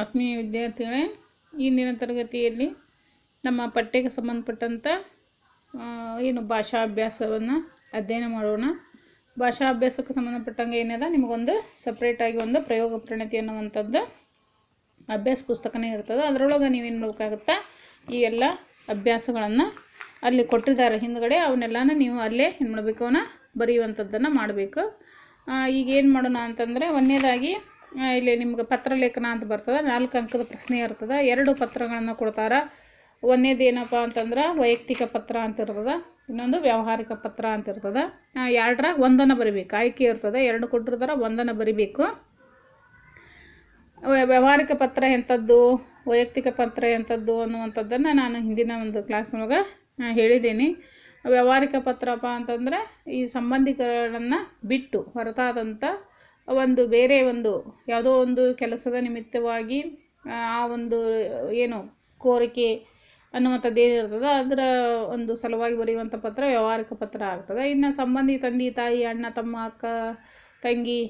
ಆತ್ಮೀಯ ವಿದ್ಯಾರ್ಥಿಗಳೇ ಇಂದಿನ ತರಗತಿಯಲ್ಲಿ ನಮ್ಮ ಪಠ್ಯಕ್ಕೆ ಸಂಬಂಧಪಟ್ಟಂಥ ಏನು ಭಾಷಾ ಅಭ್ಯಾಸವನ್ನು ಅಧ್ಯಯನ ಮಾಡೋಣ. ಭಾಷಾ ಅಭ್ಯಾಸಕ್ಕೆ ಸಂಬಂಧಪಟ್ಟಂಗೆ ಏನಿದೆ, ನಿಮಗೊಂದು ಸಪ್ರೇಟಾಗಿ ಒಂದು ಪ್ರಯೋಗ ಪ್ರಣತಿ ಅನ್ನುವಂಥದ್ದು ಅಭ್ಯಾಸ ಪುಸ್ತಕನೇ ಇರ್ತದೆ. ಅದರೊಳಗೆ ನೀವೇನು ಮಾಡಬೇಕಾಗುತ್ತಾ, ಈ ಎಲ್ಲ ಅಭ್ಯಾಸಗಳನ್ನು ಅಲ್ಲಿ ಕೊಟ್ಟಿದ್ದಾರೆ. ಹಿಂದ್ಗಡೆ ಅವನ್ನೆಲ್ಲನೂ ನೀವು ಅಲ್ಲೇ ಏನು ಮಾಡಬೇಕು ಅವನ್ನ ಬರೆಯುವಂಥದ್ದನ್ನು ಮಾಡಬೇಕು. ಈಗ ಏನು ಮಾಡೋಣ ಅಂತಂದರೆ ಒಂದನೇದಾಗಿ ಇಲ್ಲಿ ನಿಮ್ಗೆ ಪತ್ರಲೇಖನ ಅಂತ ಬರ್ತದೆ, ನಾಲ್ಕು ಅಂಕದ ಪ್ರಶ್ನೆ ಇರ್ತದೆ, ಎರಡು ಪತ್ರಗಳನ್ನು ಕೊಡ್ತಾರೆ. ಒಂದೇದು ಏನಪ್ಪ ಅಂತಂದ್ರೆ ವೈಯಕ್ತಿಕ ಪತ್ರ ಅಂತ ಇರ್ತದೆ, ಇನ್ನೊಂದು ವ್ಯಾವಹಾರಿಕ ಪತ್ರ ಅಂತ ಇರ್ತದೆ. ಎರಡರಾಗ ಒಂದನ್ನು ಬರಿಬೇಕು, ಆಯ್ಕೆ ಇರ್ತದೆ, ಎರಡು ಕೊಟ್ಟಿರ್ತಾರೆ ಒಂದನ್ನು ಬರಿಬೇಕು. ವ್ಯ- ವ್ಯಾವಹಾರಿಕ ಪತ್ರ ಎಂಥದ್ದು ವೈಯಕ್ತಿಕ ಪತ್ರ ಎಂಥದ್ದು ಅನ್ನುವಂಥದ್ದನ್ನು ನಾನು ಹಿಂದಿನ ಒಂದು ಕ್ಲಾಸ್ನೊಳಗೆ ಹೇಳಿದ್ದೀನಿ. ವ್ಯಾವಹಾರಿಕ ಪತ್ರಪ್ಪ ಅಂತಂದರೆ ಈ ಸಂಬಂಧಿಕರನ್ನು ಬಿಟ್ಟು ಹೊರತಾದಂಥ ಒಂದು ಬೇರೆ ಒಂದು ಯಾವುದೋ ಒಂದು ಕೆಲಸದ ನಿಮಿತ್ತವಾಗಿ ಆ, ಒಂದು ಏನು ಕೋರಿಕೆ ಅನ್ನುವಂಥದ್ದು ಏನಿರ್ತದೆ ಅದರ ಒಂದು ಸಲುವಾಗಿ ಬರೆಯುವಂಥ ಪತ್ರ ವ್ಯವಹಾರಿಕ ಪತ್ರ ಆಗ್ತದೆ. ಇನ್ನು ಸಂಬಂಧಿ ತಂದೆ ತಾಯಿ ಅಣ್ಣ ತಮ್ಮ ಅಕ್ಕ ತಂಗಿ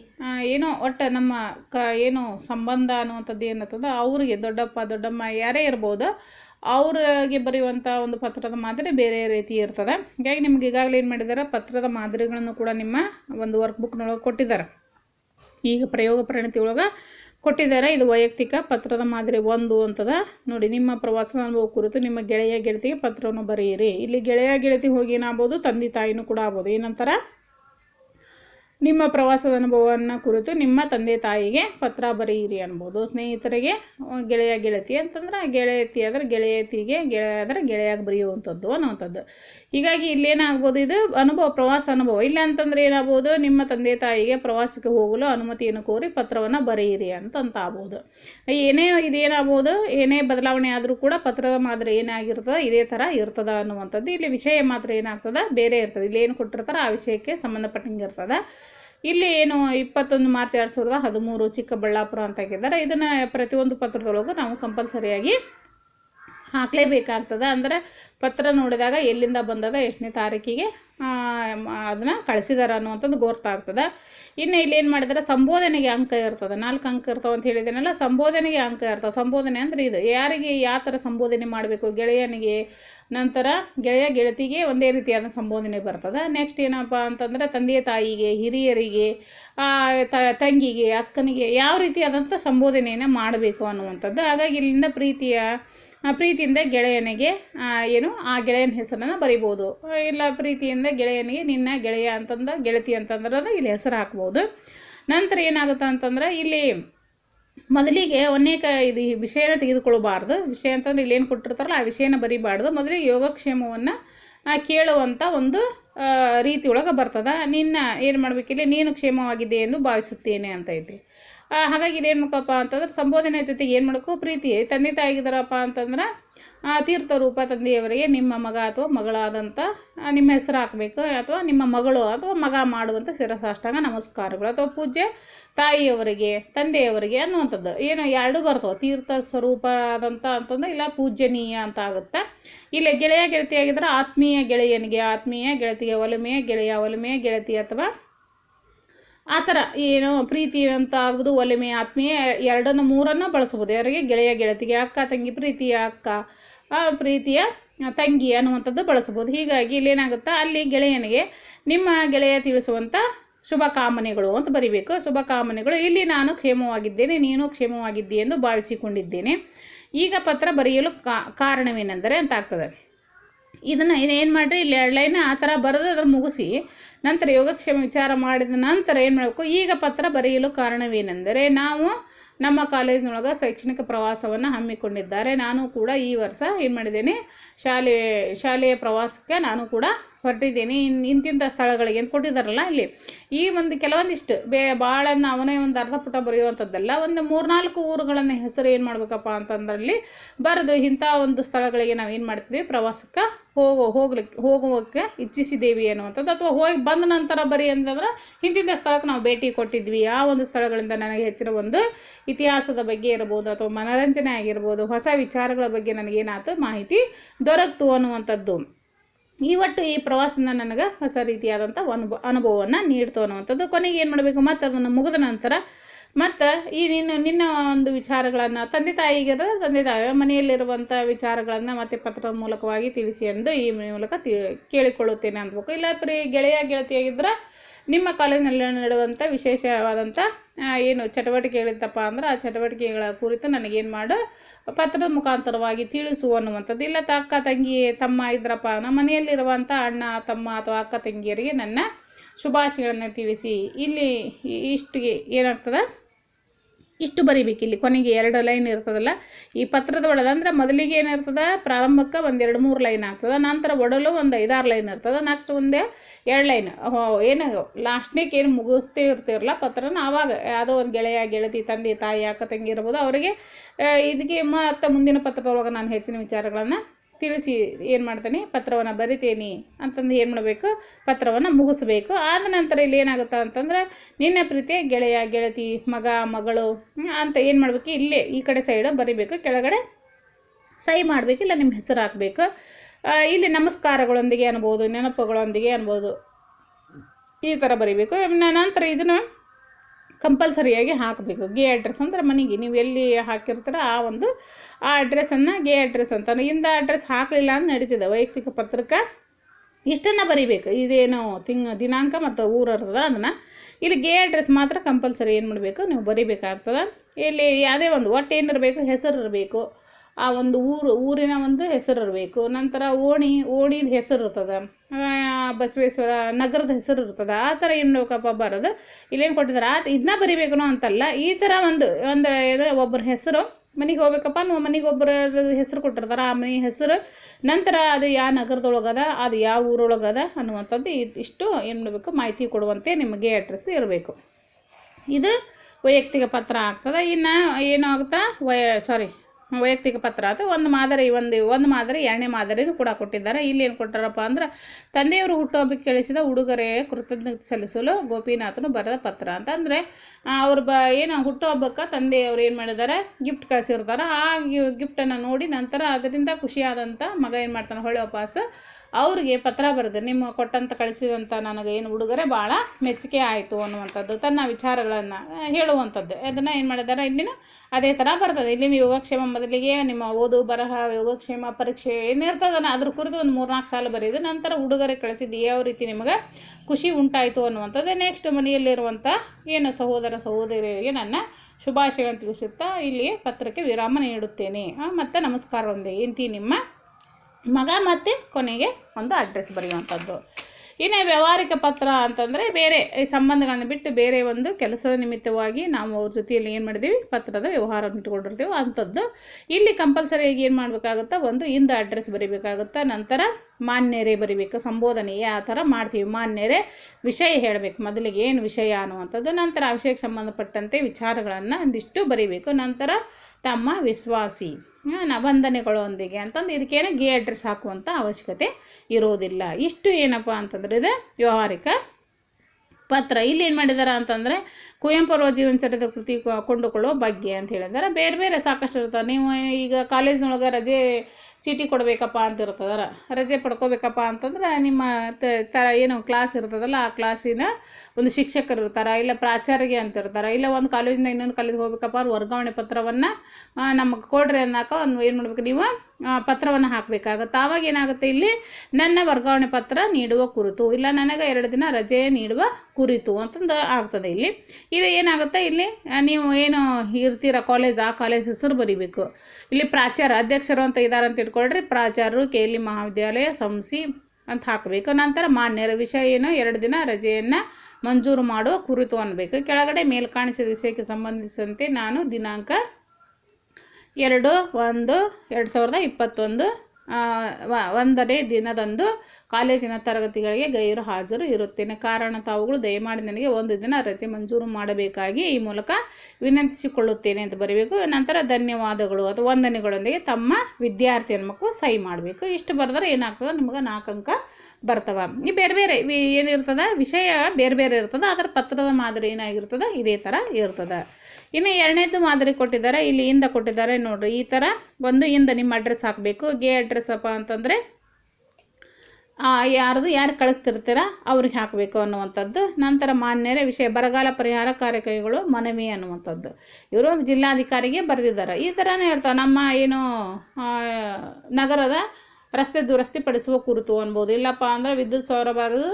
ಏನೋ ಒಟ್ಟು ನಮ್ಮ ಕ ಏನು ಸಂಬಂಧ ಅನ್ನುವಂಥದ್ದು ಏನಿರ್ತದೆ ಅವರಿಗೆ ದೊಡ್ಡಪ್ಪ ದೊಡ್ಡಮ್ಮ ಯಾರೇ ಇರ್ಬೋದು ಅವ್ರಿಗೆ ಬರೆಯುವಂಥ ಒಂದು ಪತ್ರದ ಮಾದರಿ ಬೇರೆ ರೀತಿ ಇರ್ತದೆ. ಹೀಗಾಗಿ ನಿಮ್ಗೆ ಈಗಾಗಲೇ ಏನು ಮಾಡಿದ್ದಾರೆ ಪತ್ರದ ಮಾದರಿಗಳನ್ನು ಕೂಡ ನಿಮ್ಮ ಒಂದು ವರ್ಕ್ ಬುಕ್ನೊಳಗೆ ಕೊಟ್ಟಿದ್ದಾರೆ. ಈಗ ಪ್ರಯೋಗ ಪರಿಣತಿ ಒಳಗೆ ಕೊಟ್ಟಿದ್ದಾರೆ. ಇದು ವೈಯಕ್ತಿಕ ಪತ್ರದ ಮಾದರಿ ಒಂದು ಅಂತದ. ನೋಡಿ, ನಿಮ್ಮ ಪ್ರವಾಸದ ಅನುಭವ ಕುರಿತು ನಿಮ್ಮ ಗೆಳೆಯ ಗೆಳತಿಗೆ ಪತ್ರವನ್ನು ಬರೆಯಿರಿ. ಇಲ್ಲಿ ಗೆಳೆಯ ಗೆಳತಿ ಹೋಗಿ ಏನಾಗ್ಬೋದು? ತಂದೆ ತಾಯಿನೂ ಕೂಡ ಆಗ್ಬೋದು. ಏನಂತಾರೆ? ನಿಮ್ಮ ಪ್ರವಾಸದ ಅನುಭವವನ್ನು ಕುರಿತು ನಿಮ್ಮ ತಂದೆ ತಾಯಿಗೆ ಪತ್ರ ಬರೆಯಿರಿ ಅನ್ಬೋದು. ಸ್ನೇಹಿತರಿಗೆ ಗೆಳೆಯ ಗೆಳತಿ ಅಂತಂದ್ರೆ ಗೆಳೆಯತಿ ಆದರೆ ಗೆಳೆಯತಿಗೆ, ಗೆಳೆಯ ಆದರೆ ಗೆಳೆಯಾಗಿ ಬರೆಯುವಂಥದ್ದು ಅನ್ನುವಂಥದ್ದು. ಹೀಗಾಗಿ ಇಲ್ಲೇನಾಗ್ಬೋದು, ಇದು ಅನುಭವ, ಪ್ರವಾಸ ಅನುಭವ. ಇಲ್ಲ ಅಂತಂದ್ರೆ ಏನಾಗ್ಬೋದು, ನಿಮ್ಮ ತಂದೆ ತಾಯಿಗೆ ಪ್ರವಾಸಕ್ಕೆ ಹೋಗಲು ಅನುಮತಿಯನ್ನು ಕೋರಿ ಪತ್ರವನ್ನು ಬರೆಯಿರಿ ಅಂತ ಅಂತ ಆಗ್ಬೋದು ಏನೇ ಇದೇನಾಗ್ಬೋದು, ಏನೇ ಬದಲಾವಣೆ ಆದರೂ ಕೂಡ ಪತ್ರದ ಮಾದರಿ ಏನಾಗಿರ್ತದೆ, ಇದೇ ಥರ ಇರ್ತದೆ ಅನ್ನುವಂಥದ್ದು. ಇಲ್ಲಿ ವಿಷಯ ಮಾತ್ರ ಏನಾಗ್ತದೆ, ಬೇರೆ ಇರ್ತದೆ. ಇಲ್ಲಿ ಏನು ಕೊಟ್ಟಿರ್ತಾರೆ ಆ ವಿಷಯಕ್ಕೆ ಸಂಬಂಧಪಟ್ಟಂಗೆ ಇರ್ತದೆ. ಇಲ್ಲಿ ಏನು ಇಪ್ಪತ್ತೊಂದು ಮಾರ್ಚ್ ಎರಡು ಸಾವಿರದ ಹದಿಮೂರು ಚಿಕ್ಕಬಳ್ಳಾಪುರ ಅಂತ ಹಾಕಿದ್ದಾರೆ. ಇದನ್ನು ಪ್ರತಿಯೊಂದು ಪತ್ರದೊಳಗೂ ನಾವು ಕಂಪಲ್ಸರಿಯಾಗಿ ಹಾಕಲೇಬೇಕಾಗ್ತದೆ. ಅಂದರೆ ಪತ್ರ ನೋಡಿದಾಗ ಎಲ್ಲಿಂದ ಬಂದದ, ಎಷ್ಟನೇ ತಾರೀಕಿಗೆ ಅದನ್ನು ಕಳಿಸಿದಾರೆ ಅನ್ನುವಂಥದ್ದು ಗೊತ್ತಾಗ್ತದೆ ಇನ್ನು ಏನು ಮಾಡಿದರೆ, ಸಂಬೋಧನೆಗೆ ಅಂಕ ಇರ್ತದೆ. ನಾಲ್ಕು ಅಂಕ ಇರ್ತಾವೆ ಅಂತ ಹೇಳಿದ್ದೇನಲ್ಲ ಸಂಬೋಧನೆಗೆ ಅಂಕ ಇರ್ತವೆ. ಸಂಬೋಧನೆ ಅಂದರೆ ಇದು, ಯಾರಿಗೆ ಯಾವ ಥರ ಸಂಬೋಧನೆ ಮಾಡಬೇಕು, ಗೆಳೆಯನಿಗೆ, ನಂತರ ಗೆಳೆಯ ಗೆಳತಿಗೆ ಒಂದೇ ರೀತಿಯಾದ ಸಂಬೋಧನೆ ಬರ್ತದೆ. ನೆಕ್ಸ್ಟ್ ಏನಪ್ಪ ಅಂತಂದರೆ ತಂದೆ ತಾಯಿಗೆ, ಹಿರಿಯರಿಗೆ ತಂಗಿಗೆ, ಅಕ್ಕನಿಗೆ, ಯಾವ ರೀತಿಯಾದಂಥ ಸಂಬೋಧನೆಯನ್ನು ಮಾಡಬೇಕು ಅನ್ನುವಂಥದ್ದು. ಹಾಗಾಗಿ ಇಲ್ಲಿಂದ ಪ್ರೀತಿಯ ಪ್ರೀತಿಯಿಂದ ಗೆಳೆಯನಿಗೆ ಏನು, ಆ ಗೆಳೆಯನ ಹೆಸರನ್ನು ಬರಿಬೋದು. ಇಲ್ಲ, ಪ್ರೀತಿಯಿಂದ ಗೆಳೆಯನಿಗೆ ನಿನ್ನ ಗೆಳೆಯ ಅಂತಂದ, ಗೆಳತಿ ಅಂತಂದ್ರೆ ಇಲ್ಲಿ ಹೆಸರು ಹಾಕ್ಬೋದು. ನಂತರ ಏನಾಗುತ್ತೆ ಅಂತಂದ್ರೆ ಇಲ್ಲಿ ಮೊದಲಿಗೆ ಅನೇಕ ಇದು ಈ ವಿಷಯನ ತೆಗೆದುಕೊಳ್ಬಾರ್ದು ವಿಷಯ ಅಂತಂದ್ರೆ ಇಲ್ಲಿ ಏನು ಕೊಟ್ಟಿರ್ತಾರಲ್ಲ, ಆ ವಿಷಯನ ಬರಿಬಾರ್ದು. ಮೊದಲಿಗೆ ಯೋಗಕ್ಷೇಮವನ್ನು ಕೇಳುವಂಥ ಒಂದು ರೀತಿಯೊಳಗೆ ಬರ್ತದ. ನಿನ್ನ ಏನು ಮಾಡಬೇಕಿಲ್ಲ, ನೀನು ಕ್ಷೇಮವಾಗಿದೆ ಎಂದು ಭಾವಿಸುತ್ತೇನೆ ಅಂತ ಐತಿ. ಹಾಗಾಗಿ ಇದೇನು ಮಾಡ್ಕಪ್ಪ ಅಂತಂದ್ರೆ ಸಂಬೋಧನೆ ಜೊತೆಗೆ ಏನು ಮಾಡಬೇಕು? ಪ್ರೀತಿ. ತಂದೆ ತಾಯಿಗಿದಾರಪ್ಪ ಅಂತಂದ್ರೆ ತೀರ್ಥ ರೂಪ ತಂದೆಯವರಿಗೆ ನಿಮ್ಮ ಮಗ ಅಥವಾ ಮಗಳಾದಂಥ ನಿಮ್ಮ ಹೆಸರು ಹಾಕಬೇಕು ಅಥವಾ ನಿಮ್ಮ ಮಗಳು ಅಥವಾ ಮಗ ಮಾಡುವಂಥ ಶಿರಸಾಷ್ಟಾಂಗ ನಮಸ್ಕಾರಗಳು ಅಥವಾ ಪೂಜೆ ತಾಯಿಯವರಿಗೆ, ತಂದೆಯವರಿಗೆ ಅನ್ನುವಂಥದ್ದು. ಏನು, ಎರಡು ಬರ್ತವೆ. ತೀರ್ಥ ಸ್ವರೂಪ ಆದಂಥ ಅಂತಂದ್ರೆ ಇಲ್ಲ ಪೂಜ್ಯನೀಯ ಅಂತ ಆಗುತ್ತೆ. ಇಲ್ಲಿ ಗೆಳೆಯ ಗೆಳತಿಯಾಗಿದ್ದರೆ ಆತ್ಮೀಯ ಗೆಳೆಯನಿಗೆ, ಆತ್ಮೀಯ ಗೆಳತಿಗೆ ಒಲಮೆಯ ಗೆಳೆಯ ಒಲಮೆಯ ಗೆಳತಿ ಅಥವಾ ಆ ಥರ ಏನು ಪ್ರೀತಿ ಅಂತ ಆಗ್ಬೋದು ಒಲಿಮೆ ಆತ್ಮೀಯ ಎರಡನ್ನು ಮೂರನ್ನು ಬಳಸ್ಬೋದು ಯಾರಿಗೆ? ಗೆಳೆಯ, ಗೆಳತಿಗೆ, ಅಕ್ಕ, ತಂಗಿ, ಪ್ರೀತಿಯ ಅಕ್ಕ ಪ್ರೀತಿಯ ತಂಗಿ ಅನ್ನುವಂಥದ್ದು ಬಳಸ್ಬೋದು ಹೀಗಾಗಿ ಇಲ್ಲೇನಾಗುತ್ತಾ? ಅಲ್ಲಿ ಗೆಳೆಯನಿಗೆ ನಿಮ್ಮ ಗೆಳೆಯ ತಿಳಿಸುವಂಥ ಶುಭ ಕಾಮನೆಗಳು ಅಂತ ಬರಿಬೇಕು. ಶುಭ ಕಾಮನೆಗಳು ಇಲ್ಲಿ ನಾನು ಕ್ಷೇಮವಾಗಿದ್ದೇನೆ, ನೀನು ಕ್ಷೇಮವಾಗಿದ್ದೀ ಎಂದು ಭಾವಿಸಿಕೊಂಡಿದ್ದೇನೆ. ಈಗ ಪತ್ರ ಬರೆಯಲು ಕಾರಣವೇನೆಂದರೆ ಅಂತ ಆಗ್ತದೆ. ಇದನ್ನು ಏನು ಮಾಡಿರಿ? ಇಲ್ಲಿ ಎರಡು ಲೈನ್ ಆ ಥರ ಬರೆದು ಅದನ್ನು ಮುಗಿಸಿ ನಂತರ ಯೋಗಕ್ಷೇಮ ವಿಚಾರ ಮಾಡಿದ ನಂತರ ಏನು ಮಾಡಬೇಕು? ಈಗ ಪತ್ರ ಬರೆಯಲು ಕಾರಣವೇನೆಂದರೆ ನಾವು ನಮ್ಮ ಕಾಲೇಜಿನೊಳಗೆ ಶೈಕ್ಷಣಿಕ ಪ್ರವಾಸವನ್ನು ಹಮ್ಮಿಕೊಂಡಿದ್ದಾರೆ. ನಾನು ಕೂಡ ಈ ವರ್ಷ ಏನು ಮಾಡಿದ್ದೇನೆ? ಶಾಲೆ ಶಾಲೆಯ ಪ್ರವಾಸಕ್ಕೆ ನಾನು ಕೂಡ ಹೊರಟಿದ್ದೇನೆ. ಇನ್ನು ಇಂತಿಂಥ ಸ್ಥಳಗಳಿಗೆ ಅಂತ ಕೊಟ್ಟಿದ್ದಾರಲ್ಲ ಇಲ್ಲಿ. ಈ ಒಂದು ಕೆಲವೊಂದಿಷ್ಟು ಬೇ ಭಾಳನ್ನು ಅವನೇ ಒಂದು ಅರ್ಧ ಪುಟ ಬರೆಯುವಂಥದ್ದಲ್ಲ. ಒಂದು ಮೂರ್ನಾಲ್ಕು ಊರುಗಳನ್ನು ಹೆಸರು ಏನು ಮಾಡಬೇಕಪ್ಪ ಅಂತಂದ್ರಲ್ಲಿ ಬರೆದು ಇಂಥ ಒಂದು ಸ್ಥಳಗಳಿಗೆ ನಾವು ಏನು ಮಾಡ್ತಿದ್ವಿ ಪ್ರವಾಸಕ್ಕೆ ಹೋಗೋ ಹೋಗ್ಲಿಕ್ಕೆ ಹೋಗೋಕ್ಕೆ ಇಚ್ಛಿಸಿದ್ದೇವೆ ಅನ್ನುವಂಥದ್ದು. ಅಥವಾ ಹೋಗಿ ಬಂದ ನಂತರ ಬರೀ ಅಂತಂದ್ರೆ ಇಂತಿಂಥ ಸ್ಥಳಕ್ಕೆ ನಾವು ಭೇಟಿ ಕೊಟ್ಟಿದ್ವಿ. ಆ ಒಂದು ಸ್ಥಳಗಳಿಂದ ನನಗೆ ಹೆಚ್ಚಿನ ಒಂದು ಇತಿಹಾಸದ ಬಗ್ಗೆ ಇರ್ಬೋದು, ಅಥವಾ ಮನೋರಂಜನೆ ಆಗಿರ್ಬೋದು, ಹೊಸ ವಿಚಾರಗಳ ಬಗ್ಗೆ ನನಗೇನಾಯ್ತು ಮಾಹಿತಿ ದೊರಕ್ತು ಅನ್ನುವಂಥದ್ದು. ಈ ಒಟ್ಟು ಈ ಪ್ರವಾಸದಿಂದ ನನಗೆ ಹೊಸ ರೀತಿಯಾದಂಥ ಅನುಭವ ಅನುಭವವನ್ನು ನೀಡ್ತು ಅನ್ನುವಂಥದ್ದು. ಕೊನೆಗೆ ಏನು ಮಾಡಬೇಕು? ಮತ್ತು ಅದನ್ನು ಮುಗಿದ ನಂತರ ಮತ್ತು ಈ ನಿನ್ನ ನಿನ್ನ ಒಂದು ವಿಚಾರಗಳನ್ನು ತಂದೆ ತಾಯಿಗೆ ತಂದೆ ತಾಯಿ, ಮನೆಯಲ್ಲಿರುವಂಥ ವಿಚಾರಗಳನ್ನು ಮತ್ತೆ ಪತ್ರದ ಮೂಲಕವಾಗಿ ತಿಳಿಸಿ ಎಂದು ಈ ಮೂಲಕ ತಿ, ಕೇಳಿಕೊಳ್ಳುತ್ತೇನೆ ಅನ್ಬೇಕು ಇಲ್ಲ, ಪ್ರೀ, ಗೆಳೆಯ ಗೆಳತಿಯಾಗಿದ್ದರೆ ನಿಮ್ಮ ಕಾಲೇಜಿನಲ್ಲಿ ನಡೆಯುವಂಥ ವಿಶೇಷವಾದಂಥ ಏನು ಚಟುವಟಿಕೆಗಳಿತ್ತಪ್ಪ ಅಂದ್ರೆ ಆ ಚಟುವಟಿಕೆಗಳ ಕುರಿತು ನನಗೇನು ಮಾಡು. ಪತ್ರದ ಮುಖಾಂತರವಾಗಿ ತಿಳಿಸು ಅನ್ನುವಂಥದ್ದು. ಇಲ್ಲ, ಅಕ್ಕ, ತಂಗಿ, ತಮ್ಮ, ಇದ್ರಪ್ಪ, ನಮ್ಮ ಮನೆಯಲ್ಲಿರುವಂಥ ಅಣ್ಣ, ತಮ್ಮ ಅಥವಾ ಅಕ್ಕ, ತಂಗಿಯರಿಗೆ ನನ್ನ ಶುಭಾಶಯಗಳನ್ನು ತಿಳಿಸಿ ಇಲ್ಲಿ ಇಷ್ಟಿಗೆ ಏನಾಗ್ತದೆ? ಇಷ್ಟು ಬರಿಬೇಕು. ಇಲ್ಲಿ ಕೊನೆಗೆ ಎರಡು ಲೈನ್ ಇರ್ತದಲ್ಲ, ಈ ಪತ್ರದ ಒಳಗೆ ಅಂದ್ರೆ ಮೊದಲಿಗೆ ಏನಿರ್ತದೆ ಪ್ರಾರಂಭಕ್ಕೆ ಒಂದು ಎರಡು ಮೂರು ಲೈನ್ ಆಗ್ತದೆ, ನಂತರ ಒಡಲು ಒಂದು ಐದಾರು ಲೈನ್ ಇರ್ತದೆ ನೆಕ್ಸ್ಟ್ ಒಂದೇ ಎರಡು ಲೈನ್. ಏನು ಲಾಸ್ಟ್ನೇಗೆ ಏನು ಮುಗಿಸ್ತೇ ಇರ್ತಿರಲ್ಲ ಪತ್ರನ, ಆವಾಗ ಯಾವುದೋ ಒಂದು ಗೆಳೆಯ, ಗೆಳತಿ, ತಂದೆ, ತಾಯಿ, ಅಕ್ಕ, ತಂಗಿ ಇರ್ಬೋದು, ಅವರಿಗೆ ಇದಕ್ಕೆ ಮತ್ತು ಮುಂದಿನ ಪತ್ರದೊಳಗೆ ನಾನು ಹೆಚ್ಚಿನ ವಿಚಾರಗಳನ್ನು ತಿಳಿಸಿ ಏನು ಮಾಡ್ತೀನಿ, ಪತ್ರವನ್ನು ಬರಿತೀನಿ ಅಂತಂದು ಏನು ಮಾಡಬೇಕು, ಪತ್ರವನ್ನು ಮುಗಿಸ್ಬೇಕು. ಆದ ನಂತರ ಇಲ್ಲಿ ಏನಾಗುತ್ತೆ ಅಂತಂದ್ರೆ, ನಿನ್ನ ಪ್ರೀತಿಯ ಗೆಳೆಯ, ಗೆಳತಿ, ಮಗ, ಮಗಳು ಅಂತ ಏನು ಮಾಡಬೇಕು, ಇಲ್ಲೇ ಈ ಕಡೆ ಸೈಡು ಬರಿಬೇಕು, ಕೆಳಗಡೆ ಸಹಿ ಮಾಡಬೇಕು, ಇಲ್ಲ ನಿಮ್ಮ ಹೆಸರು ಹಾಕಬೇಕು. ಇಲ್ಲಿ ನಮಸ್ಕಾರಗಳೊಂದಿಗೆ ಅನ್ಬೋದು, ನೆನಪುಗಳೊಂದಿಗೆ ಅನ್ಬೋದು. ಈ ಥರ ಬರಿಬೇಕು. ನಂತರ ಇದನ್ನು ಕಂಪಲ್ಸರಿಯಾಗಿ ಹಾಕಬೇಕು. ಗೇ ಅಡ್ರೆಸ್ ಅಂದ್ರೆ ಮನೆಗೆ. ನೀವು ಎಲ್ಲಿ ಹಾಕಿರ್ತೀರ ಆ ಒಂದು ಆ ಅಡ್ರೆಸ್ಸನ್ನು ಗೆ ಅಡ್ರೆಸ್ ಅಂತ. ಇಂದ ಅಡ್ರೆಸ್ ಹಾಕಲಿಲ್ಲ ಅಂತ ನಡೀತಿದೆ. ವೈಯಕ್ತಿಕ ಪತ್ರಕ್ಕೆ ಇಷ್ಟನ್ನು ಬರಿಬೇಕು. ಇದೇನು ತಿಂಗ್, ದಿನಾಂಕ ಮತ್ತು ಊರು ಇರ್ತದೆ ಅದನ್ನು ಇಲ್ಲಿ ಗೇ ಅಡ್ರೆಸ್ ಮಾತ್ರ ಕಂಪಲ್ಸರಿ ಏನು ಮಾಡಬೇಕು? ನೀವು ಬರೀಬೇಕಾಗ್ತದೆ. ಇಲ್ಲಿ ಯಾವುದೇ ಒಂದು ಒಟ್ಟು ಏನಿರಬೇಕು? ಹೆಸರು ಇರಬೇಕು ಆ ಒಂದು ಊರು, ಊರಿನ ಒಂದು ಹೆಸರು ಇರಬೇಕು. ನಂತರ ಓಣಿ, ಓಣಿದ ಹೆಸರು ಇರ್ತದೆ. ಬಸವೇಶ್ವರ ನಗರದ ಹೆಸರು ಇರ್ತದೆ. ಆ ಥರ ಏನು ಬೇಕಪ್ಪ ಬರೋದು. ಇಲ್ಲೇನು ಕೊಟ್ಟಿದ್ದಾರೆ ಆ ಇದನ್ನ ಬರಿಬೇಕನೋ ಅಂತಲ್ಲ, ಈ ಥರ ಒಂದು ಅಂದರೆ ಒಬ್ಬರ ಹೆಸರು, ಮನೆಗೆ ಹೋಗ್ಬೇಕಪ್ಪ ನಾವು ಮನೆಗೆ ಒಬ್ಬರ ಹೆಸರು ಕೊಟ್ಟಿರ್ತಾರೆ. ಆ ಮನೆ ಹೆಸರು, ನಂತರ ಅದು ಯಾವ ನಗರದೊಳಗದ, ಅದು ಯಾವ ಊರೊಳಗದ ಅನ್ನುವಂಥದ್ದು ಇಷ್ಟು ಏನು ಮಾಡಬೇಕು ಮಾಹಿತಿ ಕೊಡುವಂತೆ ನಿಮಗೆ ಅಡ್ರೆಸ್ ಇರಬೇಕು. ಇದು ವೈಯಕ್ತಿಕ ಪತ್ರ ಆಗ್ತದೆ. ಇನ್ನು ಏನು ಆಗುತ್ತಾ ವಯ ಸಾರಿ ವೈಯಕ್ತಿಕ ಪತ್ರ. ಆಯ್ತು ಒಂದು ಮಾದರಿ, ಒಂದು ಒಂದು ಮಾದರಿ, ಎರಡನೇ ಮಾದರಿನೂ ಕೂಡ ಕೊಟ್ಟಿದ್ದಾರೆ. ಇಲ್ಲಿ ಏನು ಕೊಟ್ಟಾರಪ್ಪ ಅಂದ್ರೆ, ತಂದೆಯವರು ಹುಟ್ಟುಹಬ್ಬಕ್ಕೆ ಕಳಿಸಿದ ಉಡುಗೊರೆ, ಕೃತಜ್ಞತೆ ಸಲ್ಲಿಸಲು ಗೋಪಿನಾಥನು ಬರೆದ ಪತ್ರ ಅಂತಂದರೆ ಅವ್ರು ಬ, ಏನು ಹುಟ್ಟುಹಬ್ಬಕ್ಕೆ ತಂದೆಯವರು ಏನು ಮಾಡಿದ್ದಾರೆ? ಗಿಫ್ಟ್ ಕಳಿಸಿರ್ತಾರೆ. ಆ ಗಿಫ್ಟನ್ನು ನೋಡಿ ನಂತರ ಅದರಿಂದ ಖುಷಿಯಾದಂಥ ಮಗ ಏನು ಮಾಡ್ತಾನೆ? ಹೊಳೆ ವಾಪಸ್ ಅವ್ರಿಗೆ ಪತ್ರ ಬರೆದು, ನಿಮ್ಮ ಕೊಟ್ಟಂತ ಕಳಿಸಿದಂಥ ನನಗೆ ಏನು ಉಡುಗೊರೆ ಭಾಳ ಮೆಚ್ಚುಗೆ ಆಯಿತು ಅನ್ನುವಂಥದ್ದು, ತನ್ನ ವಿಚಾರಗಳನ್ನು ಹೇಳುವಂಥದ್ದು. ಅದನ್ನು ಏನು ಮಾಡಿದ್ದಾರೆ ಇಲ್ಲಿನ ಅದೇ ಥರ ಬರ್ತದೆ. ಇಲ್ಲಿನ ಯೋಗಕ್ಷೇಮ ಮೊದಲಿಗೆ ನಿಮ್ಮ ಓದು, ಬರಹ, ಯೋಗಕ್ಷೇಮ ಪರೀಕ್ಷೆ ಏನಿರ್ತದಲ್ಲ ಅದ್ರ ಕುರಿತು ಒಂದು ಮೂರ್ನಾಲ್ಕು ಸಾಲ ಬರೆಯೋದು ನಂತರ ಉಡುಗೊರೆ ಕಳಿಸಿದ್ದು ಯಾವ ರೀತಿ ನಿಮಗೆ ಖುಷಿ ಉಂಟಾಯಿತು ಅನ್ನುವಂಥದ್ದು. ನೆಕ್ಸ್ಟ್ ಮನೆಯಲ್ಲಿರುವಂಥ ಏನು ಸಹೋದರ, ಸಹೋದರಿಯರಿಗೆ ನನ್ನ ಶುಭಾಶಯಗಳನ್ನು ತಿಳಿಸುತ್ತಾ ಇಲ್ಲಿ ಪತ್ರಕ್ಕೆ ವಿರಾಮ ನೀಡುತ್ತೇನೆ. ಮತ್ತು ನಮಸ್ಕಾರ ಒಂದೇ. ಇಂತಿ ನಿಮ್ಮ ಮಗ ಮತ್ತು ಕೊನೆಗೆ ಒಂದು ಅಡ್ರೆಸ್ ಬರೆಯುವಂಥದ್ದು. ಇನ್ನೇ ವ್ಯವಹಾರಿಕ ಪತ್ರ ಅಂತಂದರೆ ಬೇರೆ ಸಂಬಂಧಗಳನ್ನು ಬಿಟ್ಟು ಬೇರೆ ಒಂದು ಕೆಲಸದ ನಿಮಿತ್ತವಾಗಿ ನಾವು ಅವ್ರ ಜೊತೆಯಲ್ಲಿ ಏನು ಮಾಡಿದ್ದೀವಿ? ಪತ್ರದ ವ್ಯವಹಾರವನ್ನು ಇಟ್ಕೊಂಡಿರ್ತೀವಿ ಅಂಥದ್ದು. ಇಲ್ಲಿ ಕಂಪಲ್ಸರಿಯಾಗಿ ಏನು ಮಾಡಬೇಕಾಗುತ್ತಾ? ಒಂದು ಇಂದ ಅಡ್ರೆಸ್ ಬರಿಬೇಕಾಗುತ್ತಾ? ನಂತರ ಮಾನ್ಯರೇ ಬರಿಬೇಕು. ಸಂಬೋಧನೆ ಆ ಥರ ಮಾಡ್ತೀವಿ. ಮಾನ್ಯರೇ ವಿಷಯ ಹೇಳಬೇಕು. ಮೊದಲಿಗೆ ಏನು ವಿಷಯ ಅನ್ನುವಂಥದ್ದು. ನಂತರ ಆ ವಿಷಯಕ್ಕೆ ಸಂಬಂಧಪಟ್ಟಂತೆ ವಿಚಾರಗಳನ್ನು ಒಂದಿಷ್ಟು ಬರಿಬೇಕು. ನಂತರ ತಮ್ಮ ವಿಶ್ವಾಸಿ ನಬಂಧನೆಗಳೊಂದಿಗೆ ಅಂತಂದು ಇದಕ್ಕೇನೆ ಗೆ ಅಡ್ರೆಸ್ ಹಾಕುವಂಥ ಅವಶ್ಯಕತೆ ಇರೋದಿಲ್ಲ. ಇಷ್ಟು ಏನಪ್ಪ ಅಂತಂದ್ರೆ ಇದು ವ್ಯವಹಾರಿಕ ಪತ್ರ. ಇಲ್ಲಿ ಏನು ಮಾಡಿದ್ದಾರೆ ಅಂತಂದರೆ ಜೀವನ ಚರಿತ್ರೆ ಕೃತಿ ಕೊಂಡುಕೊಳ್ಳುವ ಬಗ್ಗೆ ಅಂತ ಹೇಳಿದ್ದಾರೆ ಬೇರೆ ಬೇರೆ ಸಾಕಷ್ಟು ಇರ್ತಾರೆ ನೀವು ಈಗ ಕಾಲೇಜ್ನೊಳಗೆ ರಜೆ ಚೀಟಿ ಕೊಡಬೇಕಪ್ಪ ಅಂತ ಇರ್ತದಲ್ಲ ರಜೆ ಪಡ್ಕೋಬೇಕಪ್ಪ ಅಂತಂದ್ರೆ ನಿಮ್ಮ ತ- ತ ಏನು ಕ್ಲಾಸ್ ಇರ್ತದಲ್ಲ, ಆ ಕ್ಲಾಸಿನ ಒಂದು ಶಿಕ್ಷಕರು ಇರ್ತಾರೆ, ಇಲ್ಲ ಪ್ರಾಚಾರ್ಯ ಅಂತ ಇರ್ತಾರೆ, ಇಲ್ಲ ಒಂದು ಕಾಲೇಜಿಂದ ಇನ್ನೊಂದು ಕಾಲೇಜಿಗೆ ಹೋಗ್ಬೇಕಪ್ಪ, ಅವ್ರು ವರ್ಗಾವಣೆ ಪತ್ರವನ್ನು ನಮಗೆ ಕೊಡ್ರಿ ಅನ್ನೋಕೆ ಒಂದು ಏನು ಮಾಡ್ಬೇಕು ನೀವು? ಪತ್ರವನ್ನು ಹಾಕಬೇಕಾಗತ್ತೆ. ಆವಾಗ ಏನಾಗುತ್ತೆ ಇಲ್ಲಿ, ನನ್ನ ವರ್ಗಾವಣೆ ಪತ್ರ ನೀಡುವ ಕುರಿತು, ಇಲ್ಲ ನನಗೆ ಎರಡು ದಿನ ರಜೆ ನೀಡುವ ಕುರಿತು ಅಂತಂದು ಆಗ್ತದೆ ಇಲ್ಲಿ. ಇದು ಏನಾಗುತ್ತೆ ಇಲ್ಲಿ ನೀವು ಏನು ಇರ್ತೀರ ಕಾಲೇಜ್ ಆ ಕಾಲೇಜ್ ಹೆಸರು ಬರಿಬೇಕು. ಇಲ್ಲಿ ಪ್ರಾಚಾರ್ಯ, ಅಧ್ಯಕ್ಷರು ಅಂತ ಇದ್ದಾರೆ ಅಂತ ಇಟ್ಕೊಳ್ರಿ. ಪ್ರಾಚಾರ್ಯರು ಕೆ ಎಲ್ ಇ ಮಹಾವಿದ್ಯಾಲಯ, ಸಂಸಿ ಅಂತ ಹಾಕಬೇಕು. ನಂತರ ಮಾನ್ಯರ ವಿಷಯ ಏನು? ಎರಡು ದಿನ ರಜೆಯನ್ನು ಮಂಜೂರು ಮಾಡುವ ಕುರಿತು ಅನ್ನಬೇಕು. ಕೆಳಗಡೆ ಮೇಲ್ಕಾಣಿಸಿದ ವಿಷಯಕ್ಕೆ ಸಂಬಂಧಿಸಿದಂತೆ ನಾನು ದಿನಾಂಕ ಎರಡು, ಒಂದು, ಎರಡು ಸಾವಿರದ ಇಪ್ಪತ್ತೊಂದು ಒಂದನೇ ದಿನದಂದು ಕಾಲೇಜಿನ ತರಗತಿಗಳಿಗೆ ಗೈರು ಹಾಜರು ಇರುತ್ತೇನೆ. ಕಾರಣ ತಾವುಗಳು ದಯಮಾಡಿ ನನಗೆ ಒಂದು ದಿನ ರಜೆ ಮಂಜೂರು ಮಾಡಬೇಕಾಗಿ ಈ ಮೂಲಕ ವಿನಂತಿಸಿಕೊಳ್ಳುತ್ತೇನೆ ಅಂತ ಬರೀಬೇಕು ನಂತರ ಧನ್ಯವಾದಗಳು. ಅಥವಾ ವಂದನೆಗಳೊಂದಿಗೆ ತಮ್ಮ ವಿದ್ಯಾರ್ಥಿ ಮಕ್ಕಳು ಸಹಿ ಮಾಡಬೇಕು. ಇಷ್ಟು ಬರೆದ್ರೆ ಏನಾಗ್ತದೆ ನಿಮಗೆ ನಾಲ್ಕು ಅಂಕ ಬರ್ತವೆ. ಈ ಬೇರೆ ಬೇರೆ ಏನಿರ್ತದೆ? ವಿಷಯ ಬೇರೆ ಬೇರೆ ಇರ್ತದೆ. ಅದರ ಪತ್ರದ ಮಾದರಿ ಏನಾಗಿರ್ತದೆ? ಇದೇ ಥರ ಇರ್ತದೆ. ಇನ್ನು ಎರಡನೇದು ಮಾದರಿ ಕೊಟ್ಟಿದ್ದಾರೆ. ಇಲ್ಲಿ ಇಂದ ಕೊಟ್ಟಿದ್ದಾರೆ ನೋಡಿರಿ. ಈ ಥರ ಒಂದು ಇಂದ ನಿಮ್ಮ ಅಡ್ರೆಸ್ ಹಾಕಬೇಕು. ಗೆ ಅಡ್ರೆಸ್ ಅಪ್ಪ ಅಂತಂದರೆ ಯಾರ್ದು ಯಾರು ಕಳಿಸ್ತಿರ್ತೀರ ಅವ್ರಿಗೆ ಹಾಕಬೇಕು ಅನ್ನುವಂಥದ್ದು. ನಂತರ ಮಾನ್ಯರೇ ವಿಷಯ, ಬರಗಾಲ ಪರಿಹಾರ ಕಾರ್ಯಕ್ರಮಗಳು ಮನವಿ ಅನ್ನುವಂಥದ್ದು. ಇವರು ಜಿಲ್ಲಾಧಿಕಾರಿಗೆ ಬರೆದಿದ್ದಾರೆ. ಈ ಥರನೇ ಇರ್ತಾವೆ. ನಮ್ಮ ಏನು ನಗರದ ರಸ್ತೆ ದುರಸ್ತಿ ಪಡಿಸುವ ಕುರಿತು ಅನ್ಬೋದು. ಇಲ್ಲಪ್ಪ ಅಂದ್ರೆ ವಿದ್ಯುತ್ ಸರಬರಾಜು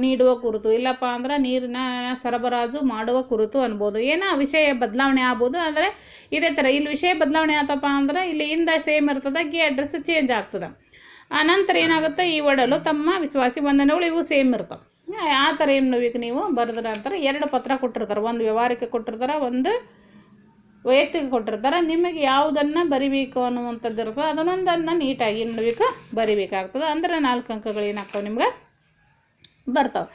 ನೀಡುವ ಕುರಿತು. ಇಲ್ಲಪ್ಪ ಅಂದ್ರೆ ನೀರಿನ ಸರಬರಾಜು ಮಾಡುವ ಕುರಿತು ಅನ್ಬೋದು. ಏನೋ ವಿಷಯ ಬದಲಾವಣೆ ಆಗ್ಬೋದು, ಆದರೆ ಇದೇ ಥರ ಇಲ್ಲಿ ವಿಷಯ ಬದಲಾವಣೆ ಆತಪ್ಪ ಅಂದ್ರೆ ಇಲ್ಲಿ ಇಂದ ಸೇಮ್ ಇರ್ತದೆ, ಗಿ ಅಡ್ರೆಸ್ ಚೇಂಜ್ ಆಗ್ತದೆ. ಆ, ನಂತರ ಏನಾಗುತ್ತೆ? ಈ ಒಡಲು ತಮ್ಮ ವಿಶ್ವಾಸಿ ವಂದನೆಗಳು ಇವು ಸೇಮ್ ಇರ್ತವೆ. ಆ ಥರ ಏನು ನೀವು? ಬರೆದ್ರ ಅಂತಾರೆ ಎರಡು ಪತ್ರ ಕೊಟ್ಟಿರ್ತಾರೆ. ಒಂದು ವ್ಯವಹಾರಕ್ಕೆ ಕೊಟ್ಟಿರ್ತಾರೆ, ಒಂದು ವೈಯಕ್ತಿಕ ಕೊಟ್ಟಿರ್ತಾರೆ, ನಿಮಗೆ ಯಾವುದನ್ನು ಬರಿಬೇಕು ಅನ್ನುವಂಥದ್ದು ಇರ್ತದೆ ಅದನ್ನೊಂದನ್ನು ನೀಟಾಗಿ ನೋಡಬೇಕು, ಬರಿಬೇಕಾಗ್ತದೆ. ಅಂದ್ರೆ ನಾಲ್ಕು ಅಂಕಗಳು ಏನಾಗ್ತವೆ ನಿಮ್ಗೆ? ಬರ್ತಾವೆ.